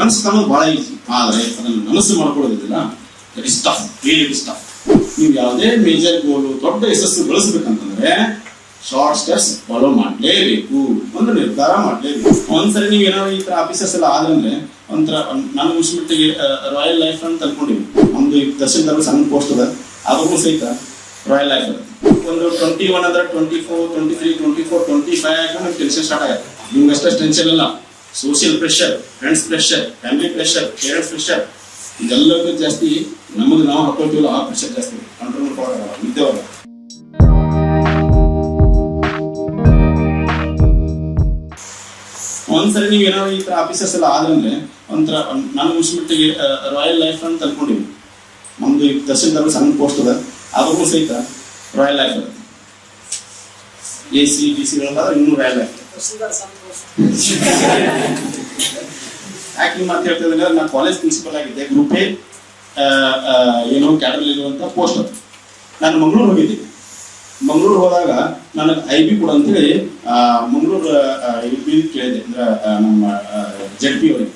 ಕನಸು ಕಾಣೋದು ಬಹಳ ಈಸಿ ಆದರೆ ಅದನ್ನು ಮನಸ್ಸು ಮಾಡ್ಕೊಳ್ಳೋದಿಲ್ಲ. That is tough really is tough ನೀವು ಯಾವುದೇ ಮೇಜರ್ ಗೋಲು ದೊಡ್ಡ ಯಶಸ್ಸು ಗಳಿಸ್ಬೇಕಂತಂದ್ರೆ ಶಾರ್ಟ್ ಸ್ಟೆಪ್ಸ್ ಫಾಲೋ ಮಾಡಲೇಬೇಕು. ಒಂದು ನಿರ್ಧಾರ ಮಾಡಲೇಬೇಕು. ಒಂದ್ಸರಿ ನೀವು ಏನಾದ್ರು ಈ ತರ ಆಫೀಸರ್ಸ್ ಎಲ್ಲ ಆದ್ರೆ ಒಂಥರ ನಾನು ಮುಸ್ಬಿಟ್ಟಿಗೆ ರಾಯಲ್ ಲೈಫ್ ಅಂತ ಅನ್ಕೊಂಡಿವಿ ಒಂದು ತಹಸೀಲ್ದಾರ್ ಸಣ್ಣ ಪೋಸ್ಟ್ ಅದ. ಅದಕ್ಕೂ ಸಹಿತ ರಾಯಲ್ ಲೈಫ್ ಒಂದು ಟ್ವೆಂಟಿ ಒನ್ ಅಂದ್ರೆ twenty four twenty three twenty four twenty five ನಮ್ಗೆ ಟೆನ್ಷನ್ ಸ್ಟಾರ್ಟ್ ಆಗುತ್ತೆ. ನಿಮ್ಗೆ ಅಷ್ಟೇ ಟೆನ್ಷನ್ ಇಲ್ಲ. Social pressure friends pressure family pressure parents pressure ಇದೆಲ್ಲದಕ್ಕೂ ಜಾಸ್ತಿ ನಮಗೆ ನಾವು ಹಾಕೊಳ್ತೀವಲ್ಲ, ಆ ಪ್ರೆಷರ್ ಜಾಸ್ತಿ. ಕಂಟ್ರೋಲ್ ಮಾಡ್ಕೊಳ್ಳೋಲ್ಲ ನಿದ್ದೆವಲ್ಲ ಒಂದ್ಸರಿ ನೀವು ಏನಾದ್ರು ಈ ತರ ಆಫೀಸರ್ಸ್ ಎಲ್ಲ ಆದ್ರೆ ಒಂಥರ, ನಾನು ಮುಗಿಸ್ಬಿಟ್ಟಿಗೆ ರಾಯಲ್ ಲೈಫ್ ಅಂತ ಅನ್ಕೊಂಡಿವಿ ನಮ್ದು ಈ ತಹಸೀಲ್ದಾರ್ ಸಣ್ಣ ಪೋಸ್ಟ್ ಅದ ಅದ್ರೂ ಸಹಿತ royal life A C D C ಇನ್ನೂ ರಾಯಲ್ ಲೈಫ್ ಯಾಕೆ ನಿಮ್ಮ ಮಾತು ಹೇಳ್ತಾ ಇದ್ದೀನಿ ನಾನು ಕಾಲೇಜ್ ಪ್ರಿನ್ಸಿಪಲ್ ಆಗಿದ್ದೆ ಗ್ರೂಪ್ ಎ ಏನೋ ಕ್ಯಾಡರ್ ಇರುವಂತ ಪೋಸ್ಟ್ ಅದು ನಾನು ಮಂಗಳೂರು ಹೋಗಿದ್ದೆ ಮಂಗಳೂರು ಹೋದಾಗ ನನಗೆ ಐ ಬಿ ಕೂಡ ಅಂತೇಳಿ ಮಂಗಳೂರು ಕೇಳಿದೆ ಅಂದ್ರೆ ನಮ್ಮ ಜೆಡ್ ಪಿ ಅವರಿಗೆ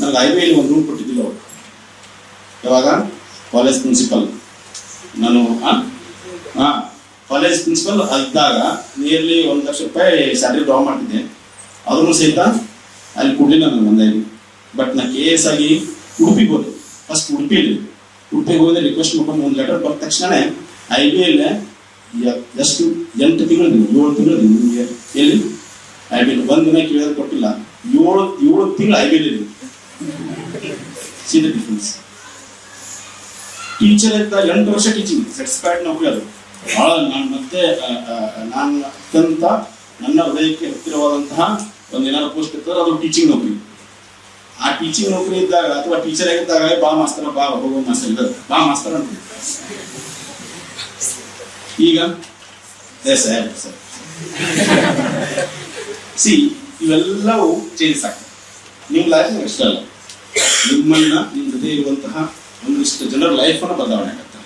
ನನಗೆ ಐ ಬಿ ಅಲ್ಲಿ ಒಂದು ರೂಮ್ ಕೊಟ್ಟಿದ್ದಿಲ್ಲ ಅವರು. ಯಾವಾಗ? ಕಾಲೇಜ್ ಪ್ರಿನ್ಸಿಪಲ್ ನಾನು ಹಾ ಕಾಲೇಜ್ ಪ್ರಿನ್ಸಿಪಲ್ ಇದ್ದಾಗ ನಿಯರ್ಲಿ ಒಂದು ಲಕ್ಷ ರೂಪಾಯಿ ಸ್ಯಾಲ್ರಿ ಡ್ರಾ ಮಾಡ್ತಿದ್ದೆ. ಅದನ್ನು ಸಹಿತ ಅಲ್ಲಿ ಕೊಡಲಿಲ್ಲ ನನಗೆ ಮನೆಯಲ್ಲಿ ಬಟ್ ನಾ ಕೆ ಎಸ್ ಆಗಿ ಉಡುಪಿಗೆ ಹೋದೆ. ಫಸ್ಟ್ ಉಡುಪಿಯಲ್ಲಿ. ಉಡುಪಿಗೆ ಹೋದೆ ರಿಕ್ವೆಸ್ಟ್ ಮಾಡ್ಕೊಂಡು ಒಂದು ಲೆಟರ್ ಬಂದ ತಕ್ಷಣ ಐ ಬಿ ಎಲ್ ಎಷ್ಟು ಎಂಟು ತಿಂಗಳು ಏಳು ತಿಂಗಳು ನಿಮಗೆ. ಎಲ್ಲಿ? ಐ ಬಿ ಒಂದ್ ದಿನ ಕೇಳಿದ್ರೆ ಕೊಟ್ಟಿಲ್ಲ. ಏಳು ಏಳು ತಿಂಗಳು I B L C difference teacher ಇದ್ದ ಎಂಟು ವರ್ಷ ಟೀಚಿಂಗ್ ಸ್ಯಾಟಿಸ್ಫೈಡ್ ನೌಕರಿ ಅದು. ಬಹಳ ನಾನು ಮತ್ತೆ ನಾನು ಅತ್ಯಂತ ನನ್ನ ಹೃದಯಕ್ಕೆ ಹತ್ತಿರವಾದಂತಹ ಒಂದು ಏನಾದ್ರು ಪೋಸ್ಟ್ ಇರ್ತದೆ ಅದು ಟೀಚಿಂಗ್ ನೌಕರಿ. ಆ ಟೀಚಿಂಗ್ ನೌಕರಿ ಇದ್ದಾಗ ಅಥವಾ ಟೀಚರ್ ಆಗಿದ್ದಾಗ ಬಾ ಮಾಸ್ತರ, ಬಾ ಹೋಗೋ ಮಾಸ್ತರ ಇದ್ದ ಬಾ ಮಾಸ್ತರ ಅಂತ. ಈಗ ಸರ್ ಸರ್ ಸಿ ಇವೆಲ್ಲವೂ ಚೇಂಜ್ ಆಗ್ತದೆ. ನಿಮ್ಮ ಲೈಫ್ ಇಷ್ಟ ಅಲ್ಲ. ನಿಮ್ಮನ್ನ ನಿಮ್ಮ ಜೊತೆ ಇರುವಂತಹ ಒಂದಿಷ್ಟು ಜನರ ಲೈಫ್ ಅನ್ನು ಬದಲಾವಣೆ ಆಗುತ್ತೆ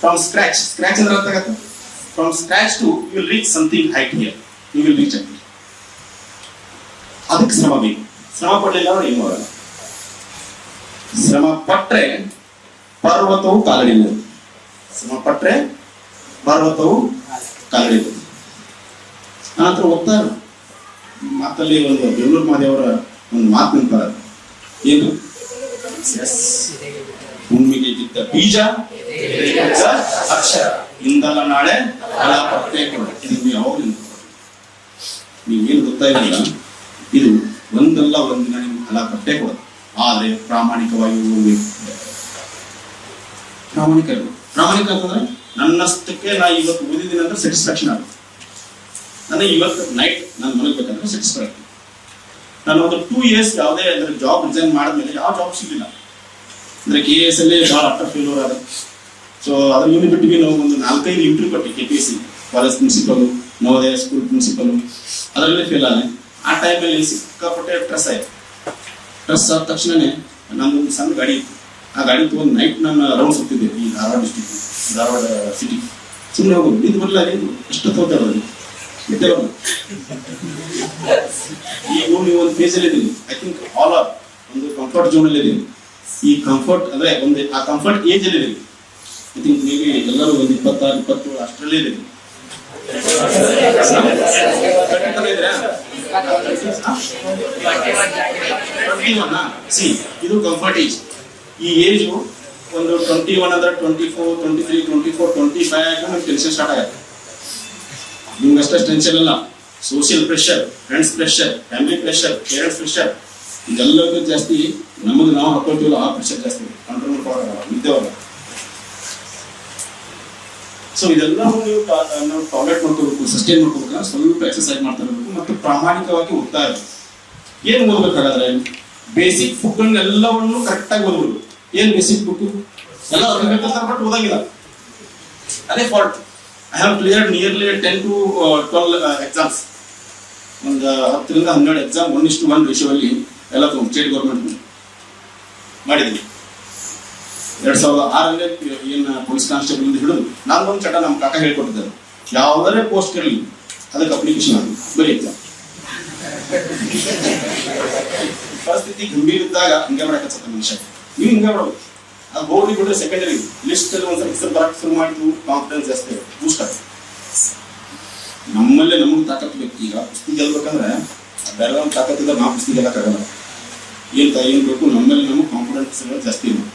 ಫ್ರಮ್ ಸ್ಕ್ರಾಚ್ ಸ್ಕ್ರಾಚ್ ಅಂದ್ರೆ ಅರ್ಥ ಆಗತ್ತೆ? From scratch to you will reach something height here you will reach at ಅದಕ್ಕೆ ಶ್ರಮ ಬೇಕು. ಶ್ರಮ ಪಡಲಿಲ್ಲ ಅಂದ್ರೆ ಏನು ಆಗಲ್ಲ ಶ್ರಮ ಪಟ್ಟರೆ ಪರ್ವತವು ಕಾಲಡಿಲ್ಲದು ಶ್ರಮ ಪಟ್ಟರೆ ಪರ್ವತವು ಕಾಲಡಿಲ್ಲ ನಂತರ ಓದ್ತಾರೆ ಮಾತಲ್ಲಿ ಒಂದು ಬೆಂಗಳೂರು ಮಾದೇವರ ಒಂದು ಮಾತು ನಿಂತಾರೆ ಏನು? ಭೂಮಿಗೆ ಬಿದ್ದ ಬೀಜ ಅಕ್ಷರ. ಇಂದಲ್ಲ ನಾಳೆ ಹಣ ಇದು ನೀವು ಯಾವಾಗ ನೀವೇನು ಇದು ಒಂದಲ್ಲ ಒಂದಿನ ನಿಮ್ಗೆ ಫಲ ಪಟ್ಟೆ ಕೊಡುತ್ತೆ ಆದ್ರೆ ಪ್ರಾಮಾಣಿಕವಾಗಿ ಪ್ರಾಮಾಣಿಕ. ಪ್ರಾಮಾಣಿಕ ಅಂತಂದ್ರೆ ನನ್ನಷ್ಟಕ್ಕೆ ನಾ ಇವತ್ತು ಓದಿದ್ದೀನಿ ಅಂದ್ರೆ ಸ್ಯಾಟಿಸ್ಫ್ಯಾಕ್ಷನ್ ಆಗುತ್ತೆ. ನನಗೆ ಇವತ್ತು ನೈಟ್ ನಾನು ಮಲಗಬೇಕಂದ್ರೆ ಆಗ್ತೀನಿ. ನಾನು ಒಂದು ಟೂ ಇಯರ್ಸ್ ಯಾವುದೇ ಅಂದ್ರೆ ಜಾಬ್ ರಿಸೈನ್ ಮಾಡಿದ್ಮೇಲೆ ಯಾವ ಜಾಬ್ ಸಿಗಲಿಲ್ಲ. ಅಂದ್ರೆ ಕೆ ಎಸ್ ಅಲ್ಲಿ ಭಾಳ ಅಟ್ಟ ಫೇಲ್ಯೂರ್ ಆದ ಸೊ ಅದ್ರ ಮುಂದೆ ಬಿಟ್ಟಿಗೆ ನಾವು ಒಂದು ನಾಲ್ಕೈದು ಇಂಟರ್ವ್ಯೂ ಕೊಟ್ಟು K P C college principal Navodaya school principal ಅದರಲ್ಲೇ ಫೇಲ್ ಆದ ಆ ಟೈಮಲ್ಲಿ ಸಿಕ್ಕಾಪಟ್ಟೆ ಟ್ರೆಸ್ ಆಯ್ತು. ಟ್ರೆಸ್ ಆದ ತಕ್ಷಣನೇ ನಮ್ಮೊಂದು ಸಣ್ಣ ಗಾಡಿ ಇತ್ತು. ಆ ಗಾಡಿ ತಗೊಂಡು ನೈಟ್ ನಾನು ರೌಂಡ್ ಹೋಗ್ತಿದ್ದೆ ಈ ಧಾರವಾಡ ಡಿಸ್ಟಿಕ್ ಧಾರವಾಡ ಸಿಟಿ ಸುಮ್ಮನೆ ಹೋಗೋದು. ಇದು ಬರಲಾಗಿ ಎಷ್ಟು ತೋತಾರ ಈ ಒಂದು ಫೇಸ್ ಅಲ್ಲಿ ಇದ್ದೀರಿ ಐ ಥಿಂಕ್ ಆಲ್ ಆರ್ ಒಂದು ಕಂಫರ್ಟ್ ಅಲ್ಲಿ ಇದ್ದೀರಿ ಈ ಕಂಫರ್ಟ್ ಅಂದ್ರೆ ಒಂದು, ಆ ಕಂಫರ್ಟ್ ಏಜ್ ಅಲ್ಲಿ ಐ ಥಿಂಕ್ ಬಿ ಎಲ್ಲರೂ ಒಂದು ಇಪ್ಪತ್ತಾರು, ಇಪ್ಪತ್ತೇಳು ಅಷ್ಟರಲ್ಲೇ ಇದೆ. ಸಿ ಇದು ಕಂಫರ್ಟ್ ಏಜ್ ಈ ಏಜು ಒಂದು ಟ್ವೆಂಟಿ ಒನ್ ಅಂದ್ರೆ twenty four twenty three twenty four twenty five ನಮ್ಗೆ ಟೆನ್ಷನ್ ಸ್ಟಾರ್ಟ್ ಆಗುತ್ತೆ. ನಿಮ್ಗೆ ಅಷ್ಟೇ ಟೆನ್ಷನ್ ಇಲ್ಲ social pressure friends pressure family pressure parents pressure ಇದೆಲ್ಲಕ್ಕೂ ಜಾಸ್ತಿ ನಮಗೆ ನಾವು ಹಾಕೊಳ್ತೀವಲ್ಲ, ಆ ಪ್ರೆಷರ್ ಜಾಸ್ತಿ. ಕಂಟ್ರೋಲ್ ಮಾಡ್ಕೊಳ್ಳೋಲ್ಲ ನಿದ್ದೆವಲ್ಲ ಸೊ ಇದೆಲ್ಲವೂ ನೀವು ನಾವು ಮಾಡ್ಕೋಬೇಕು ಸಸ್ಟೈನ್ ಮಾಡ್ಕೋಬೇಕು ಸ್ವಲ್ಪ ಎಕ್ಸಸೈಸ್ ಮಾಡ್ತಾ ಇರಬೇಕು ಮತ್ತು ಪ್ರಾಮಾಣಿಕವಾಗಿ ಓದ್ತಾ ಇರಬೇಕು. ಏನು ಓದ್ಬೇಕಾದ್ರೆ ಬೇಸಿಕ್ ಬುಕ್ ಎಲ್ಲವನ್ನು ಕರೆಕ್ಟ್ ಆಗಿ ಏನು ಬೇಸಿಕ್ ಬುಕ್ ಎಲ್ಲ ಬಟ್ ಓದಂಗಿಲ್ಲ. ಅದೇ fault I have clear nearly ten to twelve exams ಒಂದು ಹತ್ತರಿಂದ ಹನ್ನೆರಡು ಎಕ್ಸಾಮ್ ಒನ್ ಇಷ್ಟು ಒನ್ ರೇಷಿಯೋ ಅಲ್ಲಿ ಎಲ್ಲ ಸ್ಟೇಟ್ ಗೌರ್ಮೆಂಟ್ ಮಾಡಿದ್ವಿ ಎರಡ್ ಸಾವಿರದ ಆರಲ್ಲೇ ಏನ್ ಪೊಲೀಸ್ ಕಾನ್ಸ್ಟೇಬಲ್ ಇಂದ ಹಿಡಿದು ನಾನು ಒಂದು ಚಟ ನಮ್ಮ ಕಾಕ ಹೇಳ್ಕೊಟ್ಟಿದ್ದಾರೆ. ಯಾವುದೇ ಪೋಸ್ಟ್ ಇರಲಿ. ಅದಕ್ಕೆ ಅಪ್ಲಿಕೇಶನ್ ಆಗಿ ಬರೀತ ಪರಿಸ್ಥಿತಿ ಗಂಭೀರ ಇದ್ದಾಗ ಹಿಂಗೆ ಮಾಡಕ್ಕೆ ಮನುಷ್ಯ. ನೀವು ಹಿಂಗೆ ಮಾಡ್ಬೇಕು. ಆ ಹೋಗಿ ಬಿಟ್ಟರೆ ಸೆಕೆಂಡರಿ ಲಿಸ್ಟ್ ಅಲ್ಲಿ ಒಂದ್ಸಲ ಹೆಸರು ಬರಕ್ಕೆ ಶುರು ಮಾಡಿದ್ವು ಕಾನ್ಫಿಡೆನ್ಸ್ ಜಾಸ್ತಿ ಬೂಸ್ಟ್ ಆಗುತ್ತೆ. ನಮ್ಮಲ್ಲೇ ನಮಗೆ ತಾಕತ್ ಬೇಕು. ಈಗ ಕುಸ್ತಿ ಗೆಲ್ಬೇಕಂದ್ರೆ ಬೇರೆ ಒಂದು ತಾಕತ್ ಇದ್ದಾಗ ನಾವು ಕುಸ್ತಿ ಗೆಲ್ಲಕ್ಕಾಗಲ್ಲ ಏನ್ ಏನ್ ಬೇಕು? ನಮ್ಮಲ್ಲಿ ನಮಗೆ ಕಾನ್ಫಿಡೆನ್ಸ್ ಜಾಸ್ತಿ ಇರಬೇಕು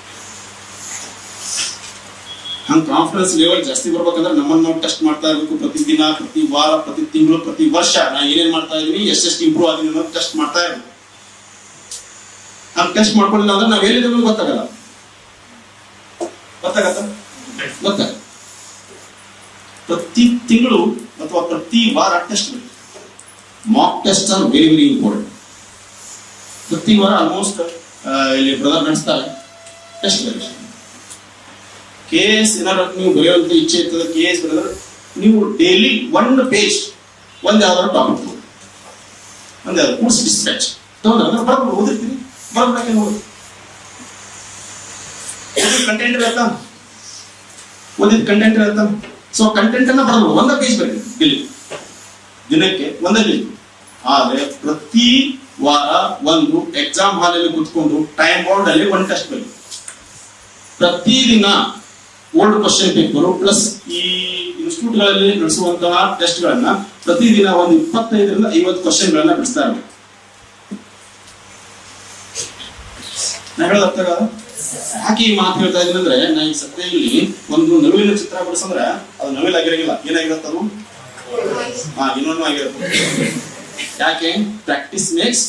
ಹಂಗೆ ಕಾನ್ಫಿಡೆನ್ಸ್ ಲೆವೆಲ್ ಜಾಸ್ತಿ ಬರ್ಬೇಕಂದ್ರೆ ನಮ್ಮನ್ನ ನಾವು ಟೆಸ್ಟ್ ಮಾಡ್ತಾ ಇರಬೇಕು ಪ್ರತಿದಿನ ಪ್ರತಿ ವಾರ, ಪ್ರತಿ ತಿಂಗಳು, ಪ್ರತಿ ವರ್ಷ. ನಾ ಏನೇನ್ ಮಾಡ್ತಾ ಇದೀನಿ ಎಷ್ಟೆಷ್ಟು ಇಂಪ್ರೂವ್ ಆಗಿದ್ದೀನಿ ಅನ್ನೋದು ಟೆಸ್ಟ್ ಮಾಡ್ತಾ ಇರಬೇಕು. ನಾವು ಟೆಸ್ಟ್ ಮಾಡ್ಕೊಳ್ಳಿಲ್ಲ ಅಂದ್ರೆ ನಾವ್ ಅಂತ ಗೊತ್ತಾಗಲ್ಲ. ಗೊತ್ತಾಗತ್ತ? ಗೊತ್ತಾಗ ಪ್ರತಿ ತಿಂಗಳು ಅಥವಾ ಪ್ರತಿ ವಾರ test mock test are very very important ಪ್ರತಿ ವಾರ ಆಲ್ಮೋಸ್ಟ್ ಇಲ್ಲಿ ಬ್ರದರ್ ನಡೆಸ್ತಾರೆ. ಟೆಸ್ಟ್ ಕೆ ಎಸ್ ನೀವು ಬರೆಯುವಂತ ಇಚ್ಛೆ ಇರ್ತದೆ ಕೆ ಎಸ್ ಬರೆದ್ರೆ ನೀವು ಡೈಲಿ ಒನ್ ಪೇಜ್ ಒಂದು ಯಾವ್ದಾದ್ರು ಟಾಪಿಕ್ ಒಂದು ಯಾವ್ದು ಕೂಡ್ಸ್ ಡಿಸ್ಪ್ಯಾಚ್ ಅಂದ್ರೆ ಬರ್ಬೋದು ಓದಿರ್ತೀನಿ ಬರ್ಬೇಕೆ ನೋಡಿ ಕಂಟೆಂಟ್ ಇರತ್ತಾ? ಓದಿದ ಕಂಟೆಂಟ್ ಇರತ್ತಾ? ಸೊ ಕಂಟೆಂಟ್ ಅನ್ನ ಬರ್ಬೋದು ಒಂದೇ ಪೇಜ್ ಬರೀ ಡೈಲಿ ದಿನಕ್ಕೆ ಒಂದೇ ಪೇಜ್ ಆದ್ರೆ ಪ್ರತಿ ವಾರ ಒಂದು ಎಕ್ಸಾಮ್ ಹಾಲಲ್ಲಿ ಕುತ್ಕೊಂಡು ಟೈಮ್ ಬೌಂಡ್ ಅಲ್ಲಿ ಒಂದು ಟೆಸ್ಟ್ ಬರೀ ಪ್ರತಿದಿನ ಓಲ್ಡ್ ಕ್ವಶನ್ ಪೇಪರ್ ಪ್ಲಸ್ ಈ ಇನ್ಸ್ಟಿಟ್ಯೂಟ್ಗಳಲ್ಲಿ ನಡೆಸುವಂತಹ ಟೆಸ್ಟ್ ಗಳನ್ನ ಪ್ರತಿದಿನ ಒಂದು ಇಪ್ಪತ್ತೈದರಿಂದ ಐವತ್ತು ಕ್ವಶನ್ ಗಳನ್ನ ಬಿಡಿಸ್ತಾ ಇರ್ಬೇಕು ನಾ ಹೇಳೋದು ಅರ್ಥ ಯಾಕೆ ಈ ಮಾತು ಹೇಳ್ತಾ ಇದ್ದೀನಿ ಅಂದ್ರೆ ನಾ ಈ ಸತ್ಯದಲ್ಲಿ ಒಂದು ನವಿಲಿನ ಚಿತ್ರ ಬಿಡಿಸಂದ್ರೆ ಅದು ನವಿಲ್ ಆಗಿರಂಗಿಲ್ಲ. ಏನಾಗಿರುತ್ತೆ ಅದು? ಹಾ ಇನ್ನೊಂದು ಆಗಿರುತ್ತೆ. ಯಾಕೆ? ಪ್ರಾಕ್ಟೀಸ್ ಮೇಕ್ಸ್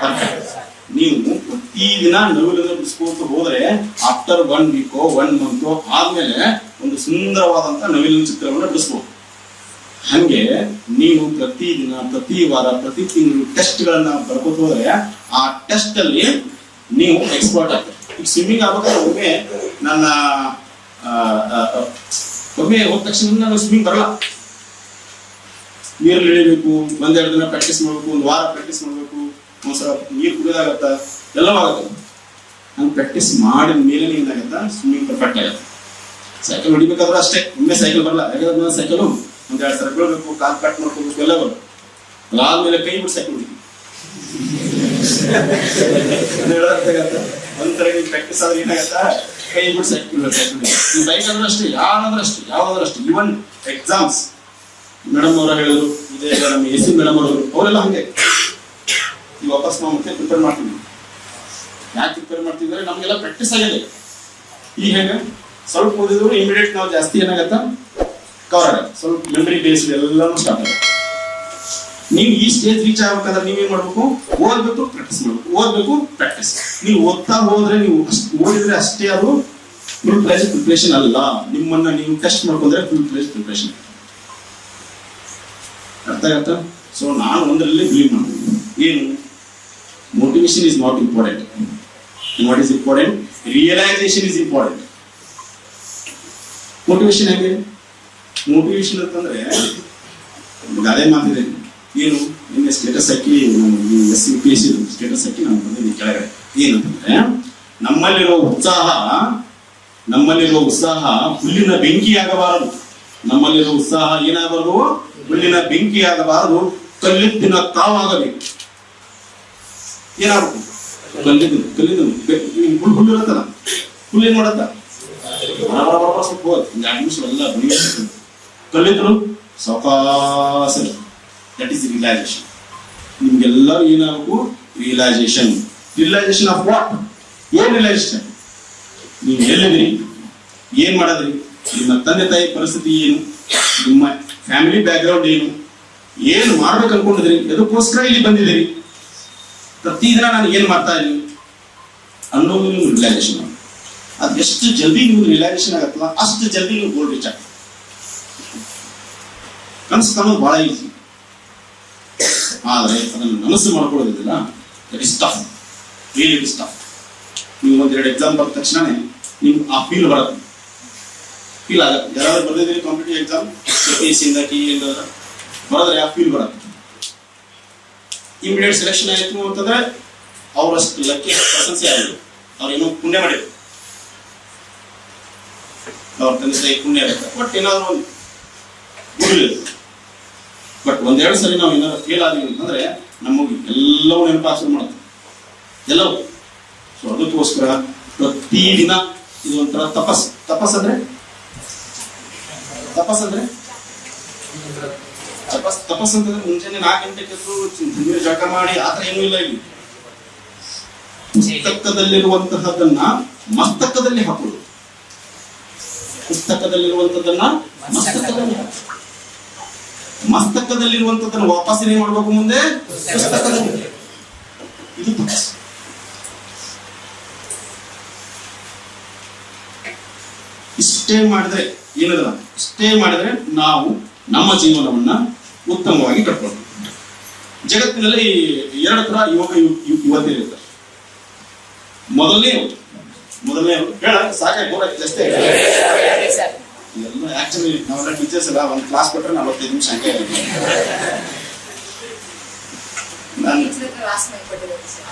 ಪರ್ಫೆಕ್ಟ್ ನೀವು ಪ್ರತಿದಿನ ನವಿಲನ್ನು ಬಿಡಿಸ್ಕೊಂತ ಹೋದ್ರೆ ಆಫ್ಟರ್ ಒನ್ ವೀಕೋ ಒನ್ ಮಂತ್ ಆದ್ಮೇಲೆ ಒಂದು ಸುಂದರವಾದಂತ ನವಿಲಿನ ಚಿತ್ರವನ್ನು ಬಿಡಿಸ್ಬೋದು. ಹಂಗೆ ನೀವು ಪ್ರತಿದಿನ ಪ್ರತಿ ವಾರ, ಪ್ರತಿ ತಿಂಗಳು ಟೆಸ್ಟ್ ಗಳನ್ನ ಬರ್ಕೋತ ಹೋದ್ರೆ ಆ ಟೆಸ್ಟ್ ಅಲ್ಲಿ ನೀವು ಎಕ್ಸ್ಪರ್ಟ್ ಆಗ್ತೀರಿ. ಸ್ವಿಮ್ಮಿಂಗ್ ಆಗ್ಬೇಕಾದ್ರೆ ಒಮ್ಮೆ ನನ್ನ ಒಮ್ಮೆ ಹೋದ ತಕ್ಷಣ ನಾನು ಸ್ವಿಮ್ಮಿಂಗ್ ಬರಲ್ಲ. ನೀರಲ್ಲಿ ಇಳಿಬೇಕು, ಒಂದೆರಡು ದಿನ ಪ್ರಾಕ್ಟೀಸ್ ಮಾಡ್ಬೇಕು, ಒಂದು ವಾರ ಪ್ರಾಕ್ಟೀಸ್ ಮಾಡ್ಬೇಕು. ಒಂದ್ಸಲ ನೀರು ಕುಡಿಯೋದಾಗತ್ತ ಎಲ್ಲವೂ ಆಗುತ್ತೆ. ಹಂಗೆ ಪ್ರಾಕ್ಟೀಸ್ ಮಾಡಿದ ಮೇಲೆ ಏನಾಗತ್ತ ಸ್ವಿಮ್ಮಿಂಗ್ ಪರ್ಫೆಕ್ಟ್ ಆಗುತ್ತೆ. ಸೈಕಲ್ ಹೊಡಿಬೇಕಾದ್ರೂ ಅಷ್ಟೇ, ಒಮ್ಮೆ ಸೈಕಲ್ ಬರಲ್ಲ. ಯಾಕಂದ್ರೆ ಸೈಕಲ್ ಒಂದ್ ಎರಡು ಸರ್ಕಲ್ ಬೀಳ್ಬೇಕು ಕಾಲ್ ಕಟ್ ಮಾಡ್ಕೋಬೇಕು, ಎಲ್ಲ ಬರುತ್ತೆ. ಅದಾದ್ಮೇಲೆ ಕೈ ಬಿಟ್ಟು ಸೈಕಲ್ ಹೇಳೋದಾಗತ್ತ. ಒಂದ್ಸಲ ನೀವು ಪ್ರಾಕ್ಟೀಸ್ ಆದ್ರೆ ಏನಾಗತ್ತ? ಕೈ ಬಿಟ್ಟು ಸೈಕಲ್ ಬೈಕ್ ಅಂದ್ರೆ ಅಷ್ಟೇ, ಯಾರಾದ್ರೂ ಅಷ್ಟೇ ಯಾವ್ದಾದ್ರೂ ಅಷ್ಟೇ. ಇವನ್ ಎಕ್ಸಾಮ್ಸ್ ಮೇಡಮ್ ಅವರ ಹೇಳಿದ್ರು, ಇದೇ ನಮ್ಮ ಎ ಸಿ ಮೇಡಮ್ ಅವರು ಅವರೆಲ್ಲ ಹಂಗೆ. ವಾಪಸ್ ನಾವು ಮತ್ತೆ ಪ್ರಿಪೇರ್ ಮಾಡ್ತೀವಿ. ಯಾಕೆ ಪ್ರಿಪೇರ್ ಮಾಡ್ತೀವಿ ಅಂದ್ರೆ ನಮಗೆಲ್ಲ ಪ್ರಾಕ್ಟೀಸ್ ಆಗಿದೆ. ಈಗ ಹೆಂಗ ಸ್ವಲ್ಪ ಓದಿದ್ರು ಇಮಿಡಿಯೇಟ್ ನಾವು ಜಾಸ್ತಿ ಏನಾಗತ್ತ? ಕವರ್ ಸ್ವಲ್ಪ ಮೆಮರಿ ಬೇಸ್ಡ್ ಎಲ್ಲಾನು ಸ್ಟಾರ್ಟ್ ಆಗುತ್ತೆ. ನೀವು ಈ ಸ್ಟೇಜ್ ರೀಚ್ ಆಗ್ಬೇಕಾದ್ರೆ ನೀವೇನ್ ಮಾಡ್ಬೇಕು? ಓದ್ಬೇಕು ಪ್ರಾಕ್ಟೀಸ್ ಮಾಡ್ಬೇಕು. ಓದ್ಬೇಕು ಪ್ರಾಕ್ಟೀಸ್ ನೀವು ಓದ್ತಾ ಹೋದ್ರೆ ನೀವು ಓದಿದ್ರೆ ಅಷ್ಟೇ ಅದು ಫುಲ್ ಪ್ಲೇಸ್ ಪ್ರಿಪ್ರೇಷನ್ ಅಲ್ಲ. ನಿಮ್ಮನ್ನ ನೀವು ಟೆಸ್ಟ್ ಮಾಡ್ಕೊಂಡ್ರೆ ಫುಲ್ ಪ್ಲೇಸ್ ಪ್ರಿಪ್ರೇಷನ್ ಅರ್ಥ ಆಯ್ತಾ ಸೊ ನಾನು ಒಂದರಲ್ಲಿ ಬಿಲೀವ್ ಮಾಡ್ತೀನಿ. ಏನು? Motivation is important. Important what is important? Realization is important. Motivation again. Motivation ಅಂತಂದ್ರೆ ಅದೇ ಮಾತಿದೆ ಏನು ನಿನ್ನೆ ಸ್ಟೇಟಸ್ ಹಾಕಿ S C P S status ಹಾಕಿ ನಾನು ಬಂದಿದ್ದೀನಿ ಕೆಳಗಡೆ ಏನಂತಂದ್ರೆ ನಮ್ಮಲ್ಲಿರೋ ಉತ್ಸಾಹ ನಮ್ಮಲ್ಲಿರೋ ಉತ್ಸಾಹ ಹುಲ್ಲಿನ ಬೆಂಕಿ ಆಗಬಾರದು ನಮ್ಮಲ್ಲಿರೋ ಉತ್ಸಾಹ ಏನಾಗಬಾರದು ಹುಲ್ಲಿನ ಬೆಂಕಿ ಆಗಬಾರದು ಕಲ್ಲಿದ್ದಿನ ತಾವಾಗಬೇಕು ಏನಾಗಬೇಕು ಕಲ್ಲಿದ್ದು ಕಲ್ಲಿದ್ದು ಹುಲ್ ಹುಲ್ಲು ಇರುತ್ತಲ್ಲ? ಹುಲ್ಲು ಏನ್ ಮಾಡತ್ತ? ಸ್ವಲ್ಪ ನಿಮಿಷ ಎಲ್ಲ. ಕಲ್ಲಿದ್ರು ಸಾವಕಾಶ ದಟ್ ಈಸ್ ರಿಯಲೈಸೇಷನ್ ನಿಮ್ಗೆಲ್ಲ ಏನಾಗಬೇಕು? ರಿಯಲೈಸೇಷನ್ ರಿಯಲೈಸೇಷನ್ ಆಫ್ ವಾಟ್ ಏನ್ ರಿಯಲೈಸೇಷನ್ ನೀವು ಎಲ್ಲಿದ್ರಿ ಏನ್ ಮಾಡದ್ರಿ? ನಿಮ್ಮ ತಂದೆ ತಾಯಿ ಪರಿಸ್ಥಿತಿ ಏನು? ನಿಮ್ಮ ಫ್ಯಾಮಿಲಿ ಬ್ಯಾಕ್ಗ್ರೌಂಡ್ ಏನು? ಏನು ಮಾಡ್ಬೇಕು ಅನ್ಕೊಂಡಿದ್ರಿ ಅದಕ್ಕೋಸ್ಕರ ಇಲ್ಲಿ ಬಂದಿದ್ದೀರಿ. ಪ್ರತಿದಿನ ನಾನು ಏನು ಮಾಡ್ತಾ ಇದ್ದೀನಿ? ಅನ್ನೋದು ನೀವು ರಿಲ್ಯಾಕ್ಸೇಷನ್ ಅದು ಎಷ್ಟು ಜಲ್ದಿ ನೀವು ರಿಲ್ಯಾಕ್ಸೇಷನ್ ಆಗತ್ತಲ್ಲ, ಅಷ್ಟು ಜಲ್ದಿ ನೀವು ಗೋಲ್ ರೀಚ್ ಆಗ್ತದೆ. ಕನಸು ಕಾಣೋದು ಬಹಳ ಈಸಿ ಆದರೆ ಅದನ್ನು ಮನಸ್ಸು ಮಾಡ್ಕೊಳ್ಳೋದಿಲ್ಲ that is tough really is tough ನೀವು ಒಂದೆರಡು ಎಕ್ಸಾಮ್ ಬಂದ ತಕ್ಷಣ ನಿಮ್ಗೆ ಆ ಫೀಲ್ ಬರುತ್ತೆ. ಫೀಲ್ ಆಗತ್ತೆ ಯಾರಾದ್ರೂ ಬರ್ದಿದ್ದೀರಿ ಕಾಂಪಿಟೇಟಿವ್ ಎಕ್ಸಾಮ್ ಪಿ ಎಸ್ ಇಂದ ಟಿ ಇಂದ ಬರೋದ್ರೆ ಆ ಫೀಲ್ ಬರುತ್ತೆ. ಇಮಿಡಿಯೇಟ್ ಸೆಲೆಕ್ಷನ್ ಆಯಿತು ಅಂತಂದ್ರೆ ಅವರಷ್ಟು ಲಕ್ಕಿ ಪ್ರಶಂಸೆ ಯಾರು ಅವ್ರು ಏನೋ ಪುಣ್ಯ ಮಾಡಿದ್ರು. ಅವ್ರ ತಂದೆ ತಾಯಿ ಪುಣ್ಯ ಇರುತ್ತೆ ಬಟ್ ಏನಾದ್ರು ಒಂದು ಗುರು ಬಟ್ ಒಂದೆರಡು ಸರಿ ನಾವು ಏನಾದ್ರು ಫೇಲ್ ಆದ್ವಿ ಅಂತಂದ್ರೆ ನಮಗೆ ಎಲ್ಲವೂ ನೆನಪಾಸ ಮಾಡುತ್ತೆ. ಎಲ್ಲವೂ. ಸೊ ಅದಕ್ಕೋಸ್ಕರ ಪ್ರತಿದಿನ ಇದು ಒಂಥರ ತಪಸ್. ತಪಸ್ ಅಂದ್ರೆ? ತಪಸ್ ಅಂದ್ರೆ? ತಪಸ್ ತಪಸ್ ಅಂತಂದ್ರೆ ಮುಂಜಾನೆ ನಾಲ್ಕು ಗಂಟೆಗೆ ಎದ್ದು ಧನ್ಯ ಜಳಕ ಮಾಡಿ ಆತರ ಏನೂ ಇಲ್ಲ ಇಲ್ಲಿ. ಪುಸ್ತಕದಲ್ಲಿರುವಂತಹದನ್ನ, ಮಸ್ತಕದಲ್ಲಿ ಹಾಕೋದು. ಪುಸ್ತಕದಲ್ಲಿರುವಂತದ್ದನ್ನ ಮಸ್ತಕದಲ್ಲಿ ಹಾಕು. ಮಸ್ತಕದಲ್ಲಿರುವಂತದ್ದನ್ನ ವಾಪಸ್ ಏನ್ ಮಾಡ್ಬೇಕು ಮುಂದೆ? ಪುಸ್ತಕದಲ್ಲಿ ಇದು ತಪಸ್ ಇಷ್ಟೇ ಮಾಡಿದ್ರೆ ಏನದ ಇಷ್ಟೇ ಮಾಡಿದ್ರೆ ನಾವು ನಮ್ಮ ಜೀವನವನ್ನ ಉತ್ತಮವಾಗಿ ಕಟ್ಕೊಂಡು ಜಗತ್ತಿನಲ್ಲಿ ಎರಡು ತರ ಯುವಕ ಯು- ಯು- ಯುವತಿಯರಿರ್ತಾರೆ. ಮೊದಲನೇ ಮೊದಲನೇ ಹೇಳ ಸಾಕಾಗಿ ಆಗ್ತದೆ ಅಷ್ಟೇ. ಎಲ್ಲ ಆಕ್ಚುಲಿ ನಾವೆಲ್ಲ ಟೀಚರ್ಸ್ ಎಲ್ಲ ಒಂದು ಕ್ಲಾಸ್ ಕೊಟ್ಟರೆ ನಲವತ್ತೈದು ನಿಮಿಷ ಹಂಗೆ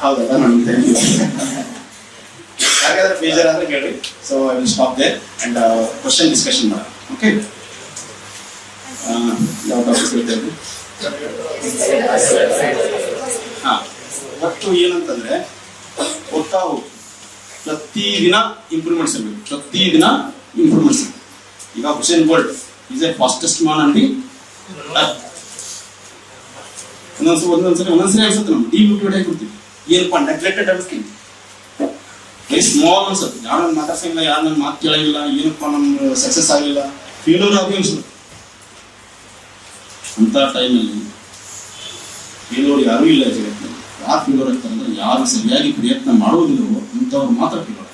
ಹೌದಲ್ಲ ನಾನು ಥ್ಯಾಂಕ್ ಯು ಹಾಗಾದ್ರೆ ಬೇಜಾರಾದ್ರೆ ಕೇಳಿ so I will stop there and question discussion ಮಾಡೋಣ. ಓಕೆ ಯಾವ ಟಾಪಿಕ್ ಹೇಳ್ತೇನೆ ಹಾ. ಒಟ್ಟು ಏನಂತಂದ್ರೆ ಓದ್ತಾ ಪ್ರತಿ ದಿನ ಇಂಪ್ರೂವ್ಮೆಂಟ್ಸ್ ಇರಬೇಕು. ಪ್ರತಿದಿನ ಇಂಪ್ರೂವ್ಮೆಂಟ್ಸ್ ಈಗ Usain Bolt is a fastest man ಅಂಡಿ ಒಂದೊಂದ್ಸರಿ ಒಂದೊಂದ್ಸರಿ ಒಂದೊಂದ್ಸರಿ ಅನ್ಸುತ್ತೆ ನಮ್ಗೆ. ಡಿ ಬಿಟ್ಟು ಕೊಡ್ತೀವಿ ಏನಪ್ಪ ನೆಗ್ಲೆಕ್ಟೆಡ್ ಅನ್ಸ್ತೀವಿ ವೆರಿ ಸ್ಮಾಲ್ ಅನ್ಸುತ್ತೆ. ಯಾರು ನನ್ನ ಮಾತಾಡ್ಸಂಗಿಲ್ಲ ಯಾರು ನನ್ನ ಮಾತು ಕೇಳಂಗಿಲ್ಲ, ಏನಪ್ಪ ನಮ್ಮ ಸಕ್ಸಸ್ ಆಗಿಲ್ಲ ಫೇಲ್ಯೂರ್ ಆಗಿ ಅನ್ಸುತ್ತೆ. ಅಂತ ಟೈಮಲ್ಲಿ ಕೇಳೋರು ಯಾರೂ ಇಲ್ಲ ಜಗತ್ತಿನಲ್ಲಿ. ಯಾರು ಫೇಲೋರ್ ಆಗ್ತಾರೆ ಯಾರು ಸರಿಯಾಗಿ ಪ್ರಯತ್ನ ಮಾಡೋದಿಲ್ಲವೋ ಅಂಥವ್ರು ಮಾತ್ರ ಫೇಲೋರ್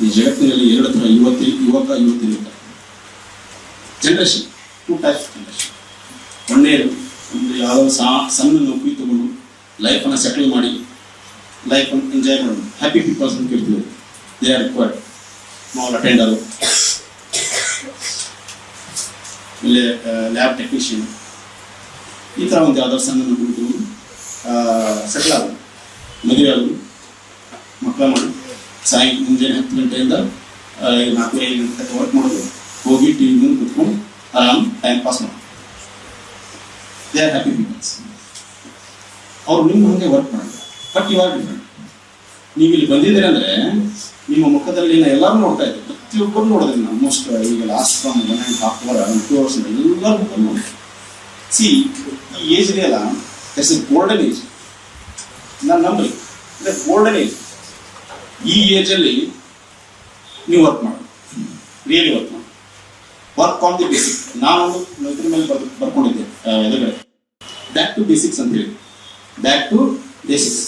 ಈ ಜಗತ್ತಿನಲ್ಲಿ ಎರಡು ತರ ಯುವತಿ ಯುವಕ ಯುವತಿ ಇರ್ತಾರೆ ಜನರೇಷನ್ ಟೂ ಟೈಪ್ಸ್ ಜನರೇಷನ್ ಒಳ್ಳೆಯದು ಒಂದು ಯಾವುದೋ ಸಾ, ಸಣ್ಣ ನೌಕರಿ ತಗೊಂಡು ಲೈಫನ್ನು ಸೆಟಲ್ ಮಾಡಿ ಲೈಫನ್ನು ಎಂಜಾಯ್ ಮಾಡೋದು ಹ್ಯಾಪಿ ಪೀಪಲ್ಸ್ ಅಂತ ಕೇಳ್ತೀವಿ. ದೇ ಆರ್ ರಿಕ್ವೈರ್ಡ್ ಆಮೇಲೆ ಲ್ಯಾಬ್ ಟೆಕ್ನಿಷಿಯನ್ ಈ ಥರ ಒಂದು ಯಾವ್ದಾದ್ರು ಸಣ್ಣ ತಗೊಂಡು ಸೆಟಲ್ ಆಗೋದು ಮದುವೆ ಆಗೋದು ಮಕ್ಕಳ ಮಾಡಿ ಸಾಯಿ ಮುಂಜಾನೆ ಹತ್ತು ಗಂಟೆಯಿಂದ ನಾಲ್ಕು ಐದು ಗಂಟೆ ತನಕ ವರ್ಕ್ ಮಾಡೋದು. ಹೋಗಿ ಟಿ ವಿ ಮುಂದೆ ಕುತ್ಕೊಂಡು ಆರಾಮ್ ಟೈಮ್ ಪಾಸ್ ಮಾಡೋದು. ದೇ ಆರ್ ಹ್ಯಾಪಿ ಪೀಪಲ್ಸ್ ಅವ್ರು ನಿಮ್ಮ ಹಂಗೆ ವರ್ಕ್ ಮಾಡೋದು ಬಟ್ ಇವಾಗ ನೀವು ಇಲ್ಲಿ ಬಂದಿದ್ದೀರಿ ಅಂದ್ರೆ ನಿಮ್ಮ ಮುಖದಲ್ಲಿ ಎಲ್ಲರೂ ನೋಡ್ತಾ ಇದ್ದೀವಿ ಪ್ರತಿಯೊಬ್ಬರು ನೋಡಿದ್ರಿ ನಾನು ಮೋಸ್ಟ್ ಈಗ ಲಾಸ್ಟ್ ಒಂದು one and half hour two hours ಎಲ್ಲರೂ ಮುಖ ನೋಡಿ ಸಿ ಈ ಏಜ್ ಇದೆಯಲ್ಲ ಇಟ್ಸ್ ಎ ಗೋಲ್ಡನ್ ಏಜ್ ನಾನು ನಂಬಲಿ. ಅಂದರೆ ಗೋಲ್ಡನ್ ಏಜ್ ಈ ಏಜಲ್ಲಿ ನೀವು ವರ್ಕ್ ಮಾಡಿ. ರಿಯಲಿ ವರ್ಕ್ ಮಾಡಿ. ವರ್ಕ್ ಆನ್ ದಿ ಬೇಸಿಕ್ ನಾನು ಇದ್ರ ಮೇಲೆ ಬರ್, ಬರ್ಕೊಂಡಿದ್ದೆ ಎದುರುಗಡೆ. ಬ್ಯಾಕ್ ಟು ಬೇಸಿಕ್ಸ್ ಅಂತ ಹೇಳಿ. Back to basics